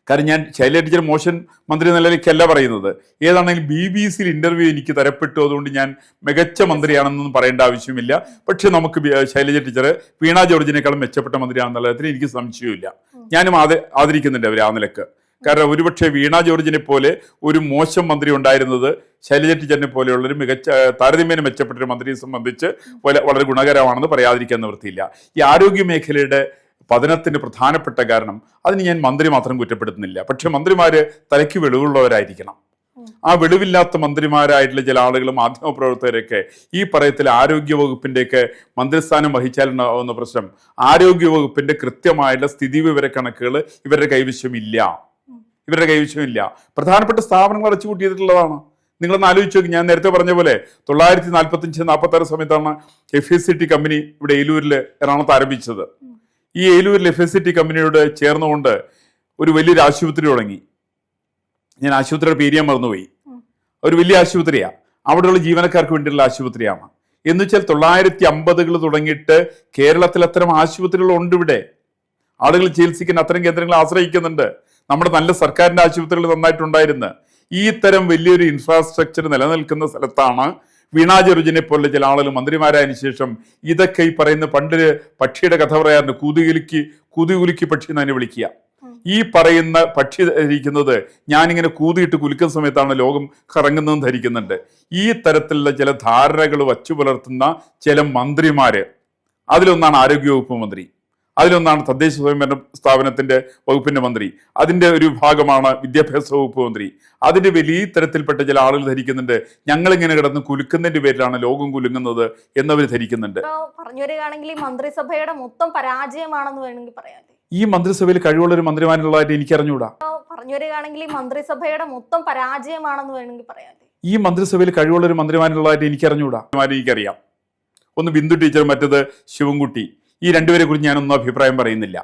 കാരണം ഞാൻ ശൈല ടീച്ചർ മോശൻ മന്ത്രി നിലയിലേക്കല്ല പറയുന്നത്. ഏതാണെങ്കിലും ബി ബി സിയിൽ ഇന്റർവ്യൂ എനിക്ക് തരപ്പെട്ടു അതുകൊണ്ട് ഞാൻ മികച്ച മന്ത്രിയാണെന്നൊന്നും പറയേണ്ട ആവശ്യമില്ല. പക്ഷെ നമുക്ക് ശൈലജ ടീച്ചർ വീണ ജോർജിനേക്കാളും മെച്ചപ്പെട്ട മന്ത്രിയാണെന്നുള്ള കാര്യത്തിൽ എനിക്ക് സംശയമില്ല ഞാനും ആദ ആദരിക്കുന്നുണ്ട് അവർ ആ നിലയ്ക്ക്. കാരണം ഒരുപക്ഷെ വീണ ജോർജിനെ പോലെ ഒരു മോശം മന്ത്രി ഉണ്ടായിരുന്നത് ശൈലജ ടീച്ചറിനെ പോലെയുള്ള ഒരു മികച്ച താരതമ്യേന മെച്ചപ്പെട്ട ഒരു മന്ത്രിയെ സംബന്ധിച്ച് വളരെ ഗുണകരമാണെന്ന് പറയാതിരിക്കാൻ നിവൃത്തിയില്ല. ഈ ആരോഗ്യ മേഖലയുടെ പതനത്തിന് പ്രധാനപ്പെട്ട കാരണം അതിന് ഞാൻ മന്ത്രി മാത്രം കുറ്റപ്പെടുത്തുന്നില്ല. പക്ഷെ മന്ത്രിമാര് തലയ്ക്ക് വെളിവുള്ളവരായിരിക്കണം. ആ വെളിവില്ലാത്ത മന്ത്രിമാരായിട്ടുള്ള ചില ആളുകളും മാധ്യമപ്രവർത്തകരൊക്കെ ഈ പറയത്തിൽ ആരോഗ്യ വകുപ്പിന്റെയൊക്കെ മന്ത്രിസ്ഥാനം വഹിച്ചാലുണ്ടാവുന്ന പ്രശ്നം ആരോഗ്യ വകുപ്പിന്റെ കൃത്യമായിട്ടുള്ള സ്ഥിതിവിവര കണക്കുകൾ ഇവരുടെ കൈവശമില്ല. ഇവരുടെ കൈവശമില്ല പ്രധാനപ്പെട്ട സ്ഥാപനങ്ങൾ അടച്ചുപൂട്ടിയിട്ടുള്ളതാണ് നിങ്ങളൊന്ന് ആലോചിച്ച് നോക്കി. ഞാൻ നേരത്തെ പറഞ്ഞ പോലെ തൊള്ളായിരത്തി നാൽപ്പത്തഞ്ച് നാൽപ്പത്തി ആറ് സമയത്താണ് F S C T company ഇവിടെ ഏലൂരിൽ എറണാകുളത്ത് ആരംഭിച്ചത്. ഈ ഏലൂരിൽ എഫ് എസ് സി ടി കമ്പനിയോട് ചേർന്നുകൊണ്ട് ഒരു വലിയൊരു ആശുപത്രി തുടങ്ങി. ഞാൻ ആശുപത്രിയുടെ പേര് ഞാൻ മറന്നുപോയി. ഒരു വലിയ ആശുപത്രിയാണ് അവിടെയുള്ള ജീവനക്കാർക്ക് വേണ്ടിയുള്ള ആശുപത്രിയാണ്. എന്ന് വെച്ചാൽ തൊള്ളായിരത്തി അമ്പതുകൾ തുടങ്ങിയിട്ട് കേരളത്തിൽ അത്തരം ആശുപത്രികൾ ഉണ്ട് ഇവിടെ. ആളുകൾ ചികിത്സിക്കുന്ന അത്തരം കേന്ദ്രങ്ങളെ ആശ്രയിക്കുന്നുണ്ട്. നമ്മുടെ നല്ല സർക്കാരിന്റെ ആശുപത്രികൾ നന്നായിട്ടുണ്ടായിരുന്നു. ഈ തരം വലിയൊരു ഇൻഫ്രാസ്ട്രക്ചർ നിലനിൽക്കുന്ന സ്ഥലത്താണ് വീണ ജെറുജിനെ പോലെ ചില ആളുകൾ മന്ത്രിമാരായതിനു ശേഷം ഇതൊക്കെ ഈ പറയുന്ന പണ്ട് പക്ഷിയുടെ കഥ പറയാറുണ്ട് കൂതുകുലുക്കി കൂതുകുലുക്കി പക്ഷി എന്ന് അതിനെ വിളിക്കുക. ഈ പറയുന്ന പക്ഷി ധരിക്കുന്നത് ഞാനിങ്ങനെ കൂതിയിട്ട് കുലുക്കുന്ന സമയത്താണ് ലോകം കറങ്ങുന്നതെന്ന് ധരിക്കുന്നുണ്ട്. ഈ തരത്തിലുള്ള ചില ധാരണകൾ വച്ചു പുലർത്തുന്ന ചില മന്ത്രിമാര് അതിലൊന്നാണ് ആരോഗ്യവകുപ്പ് മന്ത്രി. അതിലൊന്നാണ് തദ്ദേശ സ്വയംഭരണ സ്ഥാപനത്തിന്റെ വകുപ്പിന്റെ മന്ത്രി. അതിന്റെ ഒരു ഭാഗമാണ് വിദ്യാഭ്യാസ വകുപ്പ് മന്ത്രി. അതിന്റെ വലിയ തരത്തിൽപ്പെട്ട ചില ആളുകൾ ധരിക്കുന്നുണ്ട്. ഞങ്ങൾ ഇങ്ങനെ കിടന്ന് കുലുക്കുന്നതിന്റെ പേരിലാണ് ലോകം കുലുങ്ങുന്നത് എന്നവർ ധരിക്കുന്നുണ്ട്. പറഞ്ഞു വരികയാണെങ്കിൽ ഈ മന്ത്രിസഭയുടെ മൊത്തം പരാജയമാണെന്ന് വേണമെങ്കിൽ പറയാം ഈ മന്ത്രിസഭയിൽ കഴിവുള്ള ഒരു മന്ത്രിമാരുള്ളതായിട്ട് എനിക്ക് അറിഞ്ഞുകൂടാ പറഞ്ഞു വരികയാണെങ്കിൽ ഈ മന്ത്രിസഭയുടെ മൊത്തം പരാജയമാണെന്ന് വേണമെങ്കിൽ പറയാം ഈ മന്ത്രിസഭയിൽ കഴിവുള്ള ഒരു മന്ത്രിമാരുള്ളതായിട്ട് എനിക്ക് അറിഞ്ഞുകൂടാ എനിക്കറിയാം. ഒന്ന് ബിന്ദു ടീച്ചർ മറ്റത് ശിവൻകുട്ടി. ഈ രണ്ടുപേരെ കുറിച്ച് ഞാനൊന്നും അഭിപ്രായം പറയുന്നില്ല.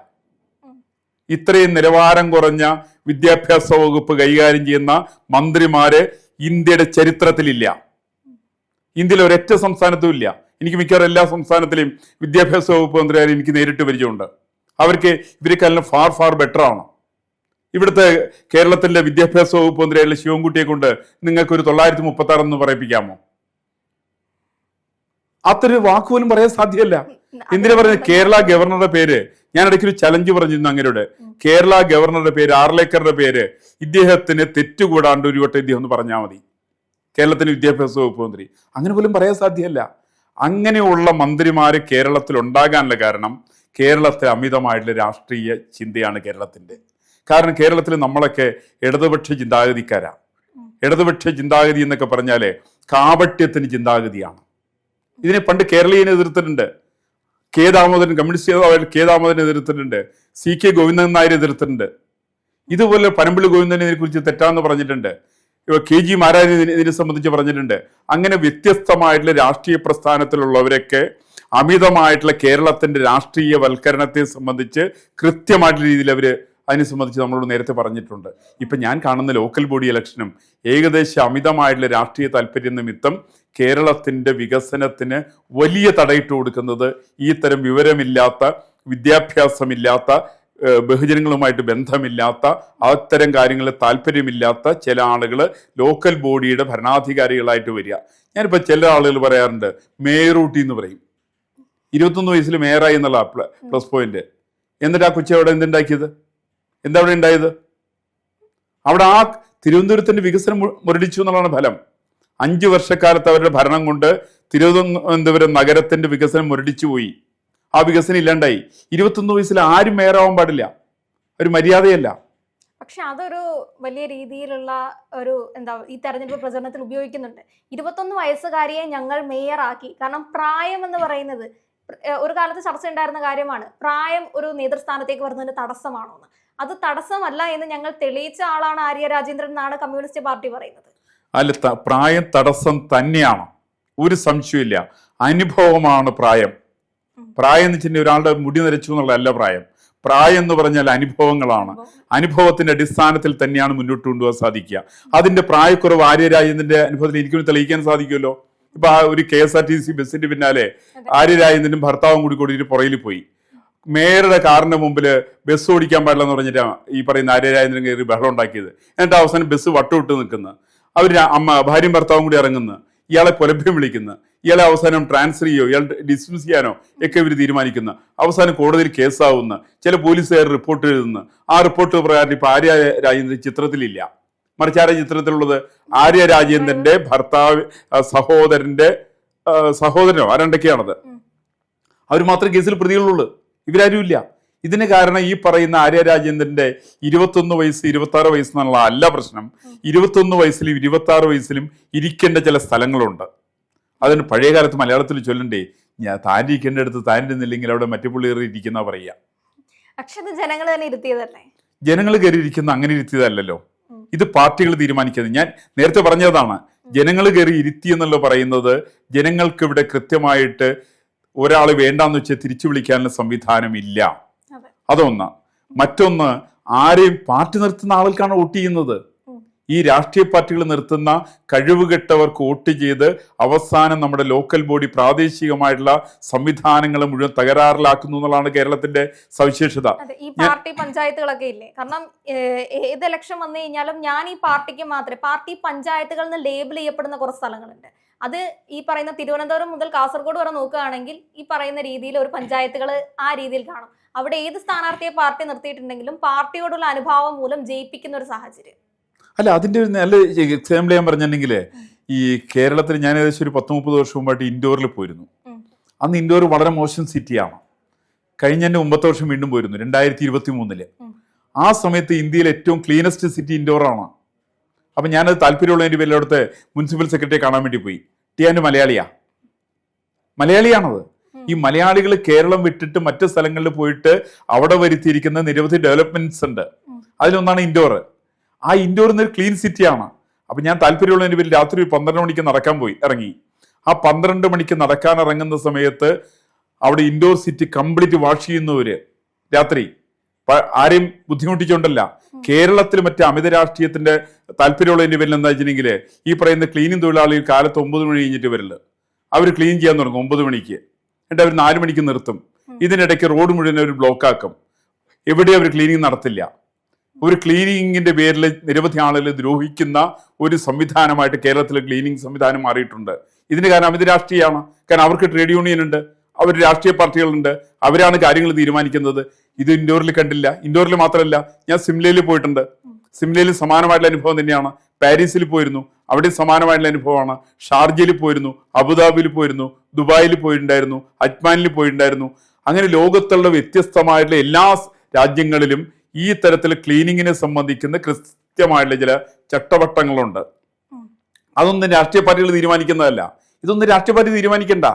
ഇത്രയും നിലവാരം കുറഞ്ഞ വിദ്യാഭ്യാസ വകുപ്പ് കൈകാര്യം ചെയ്യുന്ന മന്ത്രിമാര് ഇന്ത്യയുടെ ചരിത്രത്തിലില്ല. ഇന്ത്യയിലെ ഒരൊറ്റ സംസ്ഥാനത്തും ഇല്ല. എനിക്ക് മിക്കവാറും എല്ലാ സംസ്ഥാനത്തിലെയും വിദ്യാഭ്യാസ വകുപ്പ് മന്ത്രിമാരെ എനിക്ക് നേരിട്ട് പരിചയമുണ്ട്. അവർക്ക് ഇവരെക്കാളും ഫാർ ഫാർ ബെറ്റർ ആണ്. ഇവിടുത്തെ കേരളത്തിന്റെ വിദ്യാഭ്യാസ വകുപ്പ് മന്ത്രിയായിട്ടുള്ള ശിവൻകുട്ടിയെ കൊണ്ട് നിങ്ങൾക്ക് ഒരു തൊള്ളായിരത്തി മുപ്പത്തി ആറ് എന്ന് പറയിപ്പിക്കാമോ? അത്ര വാക്കുപോലും പറയാൻ സാധ്യമല്ല. എന്തിനാ പറയുന്നത് കേരള ഗവർണറുടെ പേര് ഞാൻ ഇടയ്ക്ക് ഒരു ചലഞ്ച് പറഞ്ഞിരുന്നു അങ്ങനെയോട് കേരള ഗവർണറുടെ പേര് ആർലേക്കറുടെ പേര് ഇദ്ദേഹത്തിന് തെറ്റുകൂടാണ്ട് ഒരു വട്ടം ഇദ്ദേഹം ഒന്ന് പറഞ്ഞാൽ മതി. കേരളത്തിന് വിദ്യാഭ്യാസ വകുപ്പ് മന്ത്രി. അങ്ങനെ പോലും പറയാൻ സാധ്യമല്ല. അങ്ങനെയുള്ള മന്ത്രിമാര് കേരളത്തിൽ ഉണ്ടാകാനുള്ള കാരണം കേരളത്തിൽ അമിതമായിട്ടുള്ള രാഷ്ട്രീയ ചിന്തയാണ് കേരളത്തിന്റെ. കാരണം കേരളത്തിൽ നമ്മളൊക്കെ ഇടതുപക്ഷ ചിന്താഗതിക്കാരാ. ഇടതുപക്ഷ ചിന്താഗതി എന്നൊക്കെ പറഞ്ഞാൽ കാപട്യത്തിന് ചിന്താഗതിയാണ്. ഇതിനെ പണ്ട് കേരളീയനെ എതിർത്തിട്ടുണ്ട്. കെ ദാമോദരൻ കമ്മ്യൂണിസ്റ്റ് നേതാവായ കെ ദാമോദരൻ എതിർത്തിട്ടുണ്ട്. സി കെ ഗോവിന്ദൻ നായർ എതിർത്തിട്ടുണ്ട്. ഇതുപോലെ പനമ്പിളി ഗോവിന്ദനെ കുറിച്ച് തെറ്റാന്ന് പറഞ്ഞിട്ടുണ്ട്. കെ ജി ഇതിനെ ഇതിനെ സംബന്ധിച്ച് പറഞ്ഞിട്ടുണ്ട്. അങ്ങനെ വ്യത്യസ്തമായിട്ടുള്ള രാഷ്ട്രീയ പ്രസ്ഥാനത്തിലുള്ളവരൊക്കെ അമിതമായിട്ടുള്ള കേരളത്തിന്റെ രാഷ്ട്രീയ വൽക്കരണത്തെ സംബന്ധിച്ച് കൃത്യമായിട്ടുള്ള രീതിയിൽ അവർ അതിനെ സംബന്ധിച്ച് നമ്മളോട് നേരത്തെ പറഞ്ഞിട്ടുണ്ട്. ഇപ്പം ഞാൻ കാണുന്ന ലോക്കൽ ബോഡി ഇലക്ഷനും ഏകദേശം അമിതമായിട്ടുള്ള രാഷ്ട്രീയ താല്പര്യ നിമിത്തം കേരളത്തിന്റെ വികസനത്തിന് വലിയ തടയിട്ട് കൊടുക്കുന്നത് ഈ തരം വിവരമില്ലാത്ത വിദ്യാഭ്യാസമില്ലാത്ത ബഹുജനങ്ങളുമായിട്ട് ബന്ധമില്ലാത്ത അത്തരം കാര്യങ്ങളിൽ താല്പര്യമില്ലാത്ത ചില ആളുകൾ ലോക്കൽ ബോഡിയുടെ ഭരണാധികാരികളായിട്ട് വരിക. ഞാനിപ്പോൾ ചില ആളുകൾ പറയാറുണ്ട് മേയറൂട്ടി എന്ന് പറയും. ഇരുപത്തൊന്ന് വയസ്സിൽ മേയറായി എന്നുള്ള പ്ലസ് പോയിന്റ് എന്നിട്ട് ആ കൊച്ചി അവിടെ എന്തുണ്ടാക്കിയത്? എന്താ അവിടെ ഉണ്ടായത്? അവിടെ ആ തിരുവനന്തപുരത്തിന്റെ വികസനം മുരടിച്ചു എന്നുള്ളതാണ് ഫലം. അഞ്ചു വർഷക്കാലത്ത് അവരുടെ ഭരണം കൊണ്ട് തിരുവനന്തപുരം നഗരത്തിന്റെ വികസനം മുരടിച്ചു പോയി. ആ വികസനം ഇല്ലാണ്ടായി. ഇരുപത്തൊന്ന് വയസ്സിൽ ആരും മേയറാവാൻ പാടില്ല. ഒരു മര്യാദയല്ല. പക്ഷെ അതൊരു വലിയ രീതിയിലുള്ള ഒരു എന്താ ഈ തെരഞ്ഞെടുപ്പ് പ്രചരണത്തിൽ ഉപയോഗിക്കുന്നുണ്ട്. ഇരുപത്തൊന്ന് വയസ്സുകാരിയെ ഞങ്ങൾ മേയറാക്കി. കാരണം പ്രായം എന്ന് പറയുന്നത് ഒരു കാലത്ത് ചർച്ച ഉണ്ടായിരുന്ന കാര്യമാണ്. പ്രായം ഒരു നേതൃസ്ഥാനത്തേക്ക് വരുന്നതിന് തടസ്സമാണോ എന്ന് അത് തടസ്സമല്ല എന്ന് ഞങ്ങൾ തെളിയിച്ച ആളാണ് ആര്യ രാജേന്ദ്രൻ എന്നാണ് കമ്മ്യൂണിസ്റ്റ് പാർട്ടി പറയുന്നത്. അല്ല പ്രായം തടസ്സം തന്നെയാണ്. ഒരു സംശയമില്ല അനുഭവമാണ് പ്രായം. പ്രായം എന്ന് വെച്ചിട്ടുണ്ടെങ്കിൽ ഒരാളുടെ മുടി നരച്ചു എന്നുള്ളതല്ല പ്രായം. പ്രായം എന്ന് പറഞ്ഞാൽ അനുഭവങ്ങളാണ്. അനുഭവത്തിന്റെ അടിസ്ഥാനത്തിൽ തന്നെയാണ് മുന്നോട്ട് കൊണ്ടുപോകാൻ സാധിക്കുക. അതിന്റെ പ്രായക്കുറവ് ആര്യരാജേന്ദ്രന്റെ അനുഭവത്തിൽ എനിക്കൊന്ന് തെളിയിക്കാൻ സാധിക്കുമല്ലോ? ഇപ്പൊ ആ ഒരു K S R T C ബസ്സിന്റെ പിന്നാലെ ആര്യരാജേന്ദ്രനും ഭർത്താവും കൂടി കൂടി പുറയിൽ പോയി. മേയറുടെ കാറിന്റെ മുമ്പിൽ ബസ് ഓടിക്കാൻ പാടില്ല എന്ന് പറഞ്ഞിട്ടാണ് ഈ പറയുന്ന ആര്യരാജേന്ദ്രൻ കയറി ബഹളം ഉണ്ടാക്കിയത്. എന്നിട്ട് അവസാനം ബസ് വട്ടുവിട്ട് നിൽക്കുന്നു. അവർ അമ്മ ഭാര്യയും ഭർത്താവും കൂടി ഇറങ്ങുന്നു. ഇയാളെ പുലഭ്യം വിളിക്കുന്നു. ഇയാളെ അവസാനം ട്രാൻസ്ഫർ ചെയ്യോ? ഇയാൾ ഡിസ്മിസ് ചെയ്യാനോ? ഒക്കെ ഇവർ തീരുമാനിക്കുന്നു. അവസാനം കോടതിയിൽ കേസാവുന്നു. ചില പോലീസുകാർ റിപ്പോർട്ട് എഴുതുന്നു. ആ റിപ്പോർട്ട് പ്രകാരം ഇപ്പൊ ആര്യ രാജേന്ദ്രൻ ചിത്രത്തിലില്ല. മറിച്ച് ആര്യ ചിത്രത്തിലുള്ളത്? ആര്യ രാജേന്ദ്രന്റെ ഭർത്താവ് സഹോദരന്റെ സഹോദരനോ? ആരണ്ടൊക്കെയാണത് അവർ മാത്രം കേസിൽ പ്രതികളുള്ളൂ. ഇവരാരും ഇല്ല ഇതിന് കാരണം ഈ പറയുന്ന ആര്യ രാജേന്ദ്രന്റെ ഇരുപത്തൊന്ന് വയസ്സ് ഇരുപത്തി ആറ് വയസ്സ് എന്നുള്ള അല്ല പ്രശ്നം. ഇരുപത്തൊന്ന് വയസ്സിലും ഇരുപത്തി ആറ് വയസ്സിലും ഇരിക്കേണ്ട ചില സ്ഥലങ്ങളുണ്ട്. അതിന് പഴയ കാലത്ത് മലയാളത്തിൽ ചൊല്ലണ്ടേ ഞാൻ താൻ ഇരിക്കേണ്ട അടുത്ത് താൻ ഇരുന്നില്ലെങ്കിൽ അവിടെ മറ്റു പുള്ളിയേറി ഇരിക്കുന്ന പറയുക. പക്ഷെ ഇത് ജനങ്ങൾ തന്നെ ഇരുത്തിയതല്ലേ? ജനങ്ങൾ കയറി ഇരിക്കുന്ന അങ്ങനെ ഇരുത്തിയതല്ലല്ലോ. ഇത് പാർട്ടികൾ തീരുമാനിക്കുന്നത്. ഞാൻ നേരത്തെ പറഞ്ഞതാണ് ജനങ്ങൾ കയറി ഇരുത്തി എന്നുള്ള പറയുന്നത് ജനങ്ങൾക്ക് ഇവിടെ കൃത്യമായിട്ട് ഒരാൾ വേണ്ടാന്ന് വെച്ച് തിരിച്ചു വിളിക്കാനുള്ള സംവിധാനം ഇല്ല അതൊന്ന്. മറ്റൊന്ന് ആരെയും പാർട്ടി നിർത്തുന്ന ആൾക്കാണ് വോട്ട് ചെയ്യുന്നത്. ഈ രാഷ്ട്രീയ പാർട്ടികൾ നിർത്തുന്ന കഴിവുകെട്ടവർക്ക് വോട്ട് ചെയ്ത് അവസാനം നമ്മുടെ ലോക്കൽ ബോഡി പ്രാദേശികമായിട്ടുള്ള സംവിധാനങ്ങൾ മുഴുവൻ തകരാറിലാക്കുന്നു എന്നുള്ളതാണ് കേരളത്തിന്റെ സവിശേഷത. ഈ പാർട്ടി പഞ്ചായത്തുകളൊക്കെ ഇല്ലേ? കാരണം ഏത് ഇലക്ഷൻ വന്നു കഴിഞ്ഞാലും ഞാൻ ഈ പാർട്ടിക്ക് മാത്രമേ പാർട്ടി പഞ്ചായത്തുകളിൽ നിന്ന് ലേബിൾ ചെയ്യപ്പെടുന്ന കുറച്ച് സ്ഥലങ്ങളുണ്ട്. അത് ഈ പറയുന്ന തിരുവനന്തപുരം മുതൽ കാസർഗോഡ് വരെ നോക്കുകയാണെങ്കിൽ ഈ പറയുന്ന രീതിയിൽ ഒരു പഞ്ചായത്തുകൾ ആ രീതിയിൽ കാണും. അവിടെ ഏത് സ്ഥാനാർത്ഥിയെ പാർട്ടി നിർത്തിയിട്ടുണ്ടെങ്കിലും പാർട്ടിയോടുള്ള അനുഭാവം മൂലം ജയിപ്പിക്കുന്ന ഒരു സാഹചര്യം. അല്ല അതിന്റെ ഒരു നല്ല എക്സാമ്പിൾ ഞാൻ പറഞ്ഞിട്ടുണ്ടെങ്കിൽ ഈ കേരളത്തിൽ ഞാൻ ഏകദേശം ഒരു പത്ത് മുപ്പത് വർഷം മുമ്പായിട്ട് ഇൻഡോറിൽ പോയിരുന്നു. അന്ന് ഇൻഡോർ വളരെ മോശം സിറ്റിയാണ്. കഴിഞ്ഞ എന്റെ മുമ്പത്തെ വർഷം വീണ്ടും പോയിരുന്നു രണ്ടായിരത്തി ഇരുപത്തി മൂന്നിൽ ആ സമയത്ത് ഇന്ത്യയിൽ ഏറ്റവും ക്ലീനസ്റ്റ് സിറ്റി ഇൻഡോറാണ്. അപ്പം ഞാനത് താല്പര്യമുള്ളതിന്റെ പേരിൽ അവിടുത്തെ മുനിസിപ്പൽ സെക്രട്ടറിയെ കാണാൻ വേണ്ടി പോയി. ടിയാന്റെ മലയാളിയാ. മലയാളിയാണത്. ഈ മലയാളികൾ കേരളം വിട്ടിട്ട് മറ്റു സ്ഥലങ്ങളിൽ പോയിട്ട് അവിടെ വരുത്തിയിരിക്കുന്ന നിരവധി ഡെവലപ്മെന്റ്സ് ഉണ്ട്. അതിലൊന്നാണ് ഇൻഡോർ ആ ഇൻഡോർ എന്നൊരു ക്ലീൻ സിറ്റിയാണ് അപ്പം ഞാൻ താല്പര്യമുള്ളതിന്റെ പേരിൽ രാത്രി പന്ത്രണ്ട് മണിക്ക് നടക്കാൻ പോയി ഇറങ്ങി. ആ പന്ത്രണ്ട് മണിക്ക് നടക്കാൻ ഇറങ്ങുന്ന സമയത്ത് അവിടെ ഇൻഡോർ സിറ്റി കംപ്ലീറ്റ് വാഷ് ചെയ്യുന്നവര് രാത്രി ആരെയും ബുദ്ധിമുട്ടിച്ചുകൊണ്ടല്ല. കേരളത്തിൽ മറ്റ് അമിത രാഷ്ട്രീയത്തിന്റെ താല്പര്യമുള്ളതിന്റെ പേരിൽ എന്താ വെച്ചിട്ടുണ്ടെങ്കിൽ ഈ പറയുന്ന ക്ലീനിങ് തൊഴിലാളികൾ കാലത്ത് ഒമ്പത് മണി കഴിഞ്ഞിട്ട് വരില്ല അവർ ക്ലീൻ ചെയ്യാൻ തുടങ്ങും ഒമ്പത് മണിക്ക്. എന്നിട്ട് അവർ നാല് മണിക്ക് നിർത്തും. ഇതിനിടയ്ക്ക് റോഡ് മുഴുവൻ അവർ ബ്ലോക്ക് ആക്കും. എവിടെ അവർ ക്ലീനിങ് നടത്തില്ല. ഒരു ക്ലീനിങ്ങിന്റെ പേരിൽ നിരവധി ആളുകൾ ദ്രോഹിക്കുന്ന ഒരു സംവിധാനമായിട്ട് കേരളത്തിലെ ക്ലീനിങ് സംവിധാനം മാറിയിട്ടുണ്ട്. ഇതിന് കാരണം അമിത രാഷ്ട്രീയമാണ്. കാരണം അവർക്ക് ട്രേഡ് യൂണിയൻ ഉണ്ട് അവർ രാഷ്ട്രീയ പാർട്ടികളുണ്ട് അവരാണ് കാര്യങ്ങൾ തീരുമാനിക്കുന്നത്. ഇത് ഇൻഡോറിൽ കണ്ടില്ല. ഇൻഡോറിൽ മാത്രമല്ല ഞാൻ സിംലയിൽ പോയിട്ടുണ്ട്. സിംലയിൽ സമാനമായിട്ടുള്ള അനുഭവം തന്നെയാണ്. പാരീസിൽ പോയിരുന്നു. അവിടെ സമാനമായിട്ടുള്ള അനുഭവമാണ്. ഷാർജയിൽ പോയിരുന്നു അബുദാബിയിൽ പോയിരുന്നു ദുബായിൽ പോയിട്ടുണ്ടായിരുന്നു അജ്മാനിൽ പോയിട്ടുണ്ടായിരുന്നു. അങ്ങനെ ലോകത്തുള്ള വ്യത്യസ്തമായിട്ടുള്ള എല്ലാ രാജ്യങ്ങളിലും ഈ തരത്തിൽ ക്ലീനിങ്ങിനെ സംബന്ധിക്കുന്ന കൃത്യമായിട്ടുള്ള ചില ചട്ടവട്ടങ്ങളുണ്ട്. അതൊന്നും രാഷ്ട്രീയ പാർട്ടികൾ തീരുമാനിക്കുന്നതല്ല. ഇതൊന്നും രാഷ്ട്രീയ പാർട്ടി തീരുമാനിക്കണ്ട.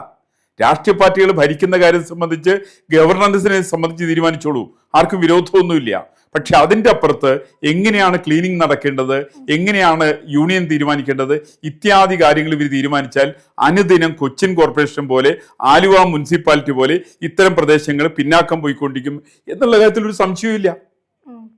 രാഷ്ട്രീയ പാർട്ടികൾ ഭരിക്കുന്ന കാര്യം സംബന്ധിച്ച് ഗവർണൻസിനെ സംബന്ധിച്ച് തീരുമാനിച്ചോളൂ. ആർക്കും വിരോധമൊന്നുമില്ല. പക്ഷെ അതിന്റെ അപ്പുറത്ത് എങ്ങനെയാണ് ക്ലീനിങ് നടക്കേണ്ടത്? എങ്ങനെയാണ് യൂണിയൻ തീരുമാനിക്കേണ്ടത്? ഇത്യാദി കാര്യങ്ങൾ ഇവർ തീരുമാനിച്ചാൽ അനുദിനം കൊച്ചിൻ കോർപ്പറേഷൻ പോലെ ആലുവ മുനിസിപ്പാലിറ്റി പോലെ ഇത്തരം പ്രദേശങ്ങൾ പിന്നാക്കം പോയിക്കൊണ്ടിരിക്കും എന്നുള്ള കാര്യത്തിൽ ഒരു സംശയവുമില്ല. ഉം.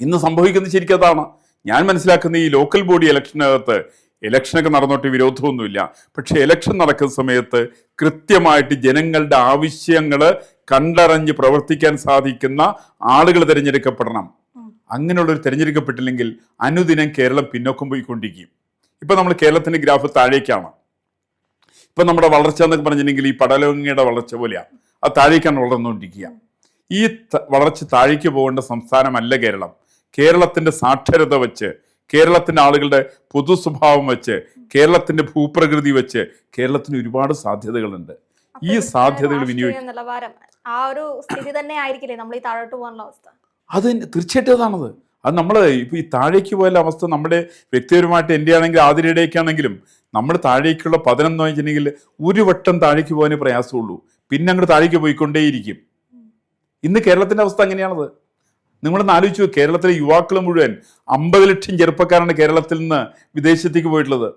ഇന്ന് സംഭവിക്കുന്നത് ശരിക്കും അതാണ് ഞാൻ മനസ്സിലാക്കുന്ന ഈ ലോക്കൽ ബോഡി ഇലക്ഷനകത്ത് ഇലക്ഷനൊക്കെ നടന്നോട്ട് വിരോധമൊന്നുമില്ല. പക്ഷെ ഇലക്ഷൻ നടക്കുന്ന സമയത്ത് കൃത്യമായിട്ട് ജനങ്ങളുടെ ആവശ്യങ്ങൾ കണ്ടറിഞ്ഞ് പ്രവർത്തിക്കാൻ സാധിക്കുന്ന ആളുകൾ തിരഞ്ഞെടുക്കപ്പെടണം. ഉം. അങ്ങനെയുള്ളവർ തിരഞ്ഞെടുക്കപ്പെട്ടില്ലെങ്കിൽ അനുദിനം കേരളം പിന്നോക്കം പോയിക്കൊണ്ടിരിക്കും. ഇപ്പൊ നമ്മൾ കേരളത്തിന്റെ ഗ്രാഫ് താഴേക്കാണ്. ഇപ്പൊ നമ്മുടെ വളർച്ച എന്നൊക്കെ പറഞ്ഞിട്ടുണ്ടെങ്കിൽ ഈ പടലങ്ങയുടെ വളർച്ച പോലെയാണ് അത് താഴേക്കാണ് വളർന്നുകൊണ്ടിരിക്കുക. ഈ വളർച്ച താഴേക്ക് പോകേണ്ട സംസ്ഥാനമല്ല കേരളം. കേരളത്തിന്റെ സാക്ഷരത വെച്ച് കേരളത്തിന്റെ ആളുകളുടെ പൊതു സ്വഭാവം വെച്ച് കേരളത്തിന്റെ ഭൂപ്രകൃതി വെച്ച് കേരളത്തിന് ഒരുപാട് സാധ്യതകളുണ്ട്. ഈ സാധ്യതകൾ വിനിയോഗിക്കും നിലവാരം ആ ഒരു സ്ഥിതി തന്നെ ആയിരിക്കില്ലേ നമ്മൾ ഈ താഴോട്ട് പോകാനുള്ള അവസ്ഥ? അത് തീർച്ചയായിട്ടും അതാണത്. അത് നമ്മൾ ഇപ്പോൾ ഈ താഴേക്ക് പോയ അവസ്ഥ നമ്മുടെ വ്യക്തിപരമായിട്ട് എന്റെ ആണെങ്കിലും ആതിരയുടെയൊക്കെയാണെങ്കിലും നമ്മൾ താഴേക്കുള്ള പതനം എന്ന് വെച്ചിട്ടുണ്ടെങ്കിൽ ഒരു വട്ടം താഴേക്ക് പോകാനേ പ്രയാസമുള്ളൂ. പിന്നെ അങ്ങോട്ട് താഴേക്ക് പോയിക്കൊണ്ടേയിരിക്കും. ഇന്ന് കേരളത്തിന്റെ അവസ്ഥ അങ്ങനെയാണത്. നിങ്ങളൊന്ന് ആലോചിച്ചു കേരളത്തിലെ യുവാക്കൾ മുഴുവൻ അമ്പത് ലക്ഷം ചെറുപ്പക്കാരാണ് കേരളത്തിൽ നിന്ന് വിദേശത്തേക്ക് പോയിട്ടുള്ളത്.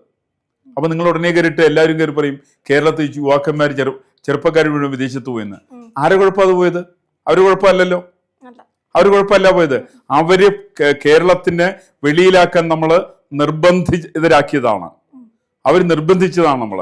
അപ്പൊ നിങ്ങൾ ഉടനെ കയറിയിട്ട് എല്ലാവരും കയറി പറയും കേരളത്തിൽ യുവാക്കന്മാർ ചെറു ചെറുപ്പക്കാർ മുഴുവൻ വിദേശത്ത് പോയെന്ന്. ആരെ കുഴപ്പമാണ് പോയത്? അവർ കുഴപ്പമല്ലല്ലോ. അവർ കുഴപ്പമല്ല പോയത്. അവർ കേരളത്തിനെ വെളിയിലാക്കാൻ നമ്മൾ നിർബന്ധിതരാക്കിയതാണ് അവർ നിർബന്ധിച്ചതാണ് നമ്മൾ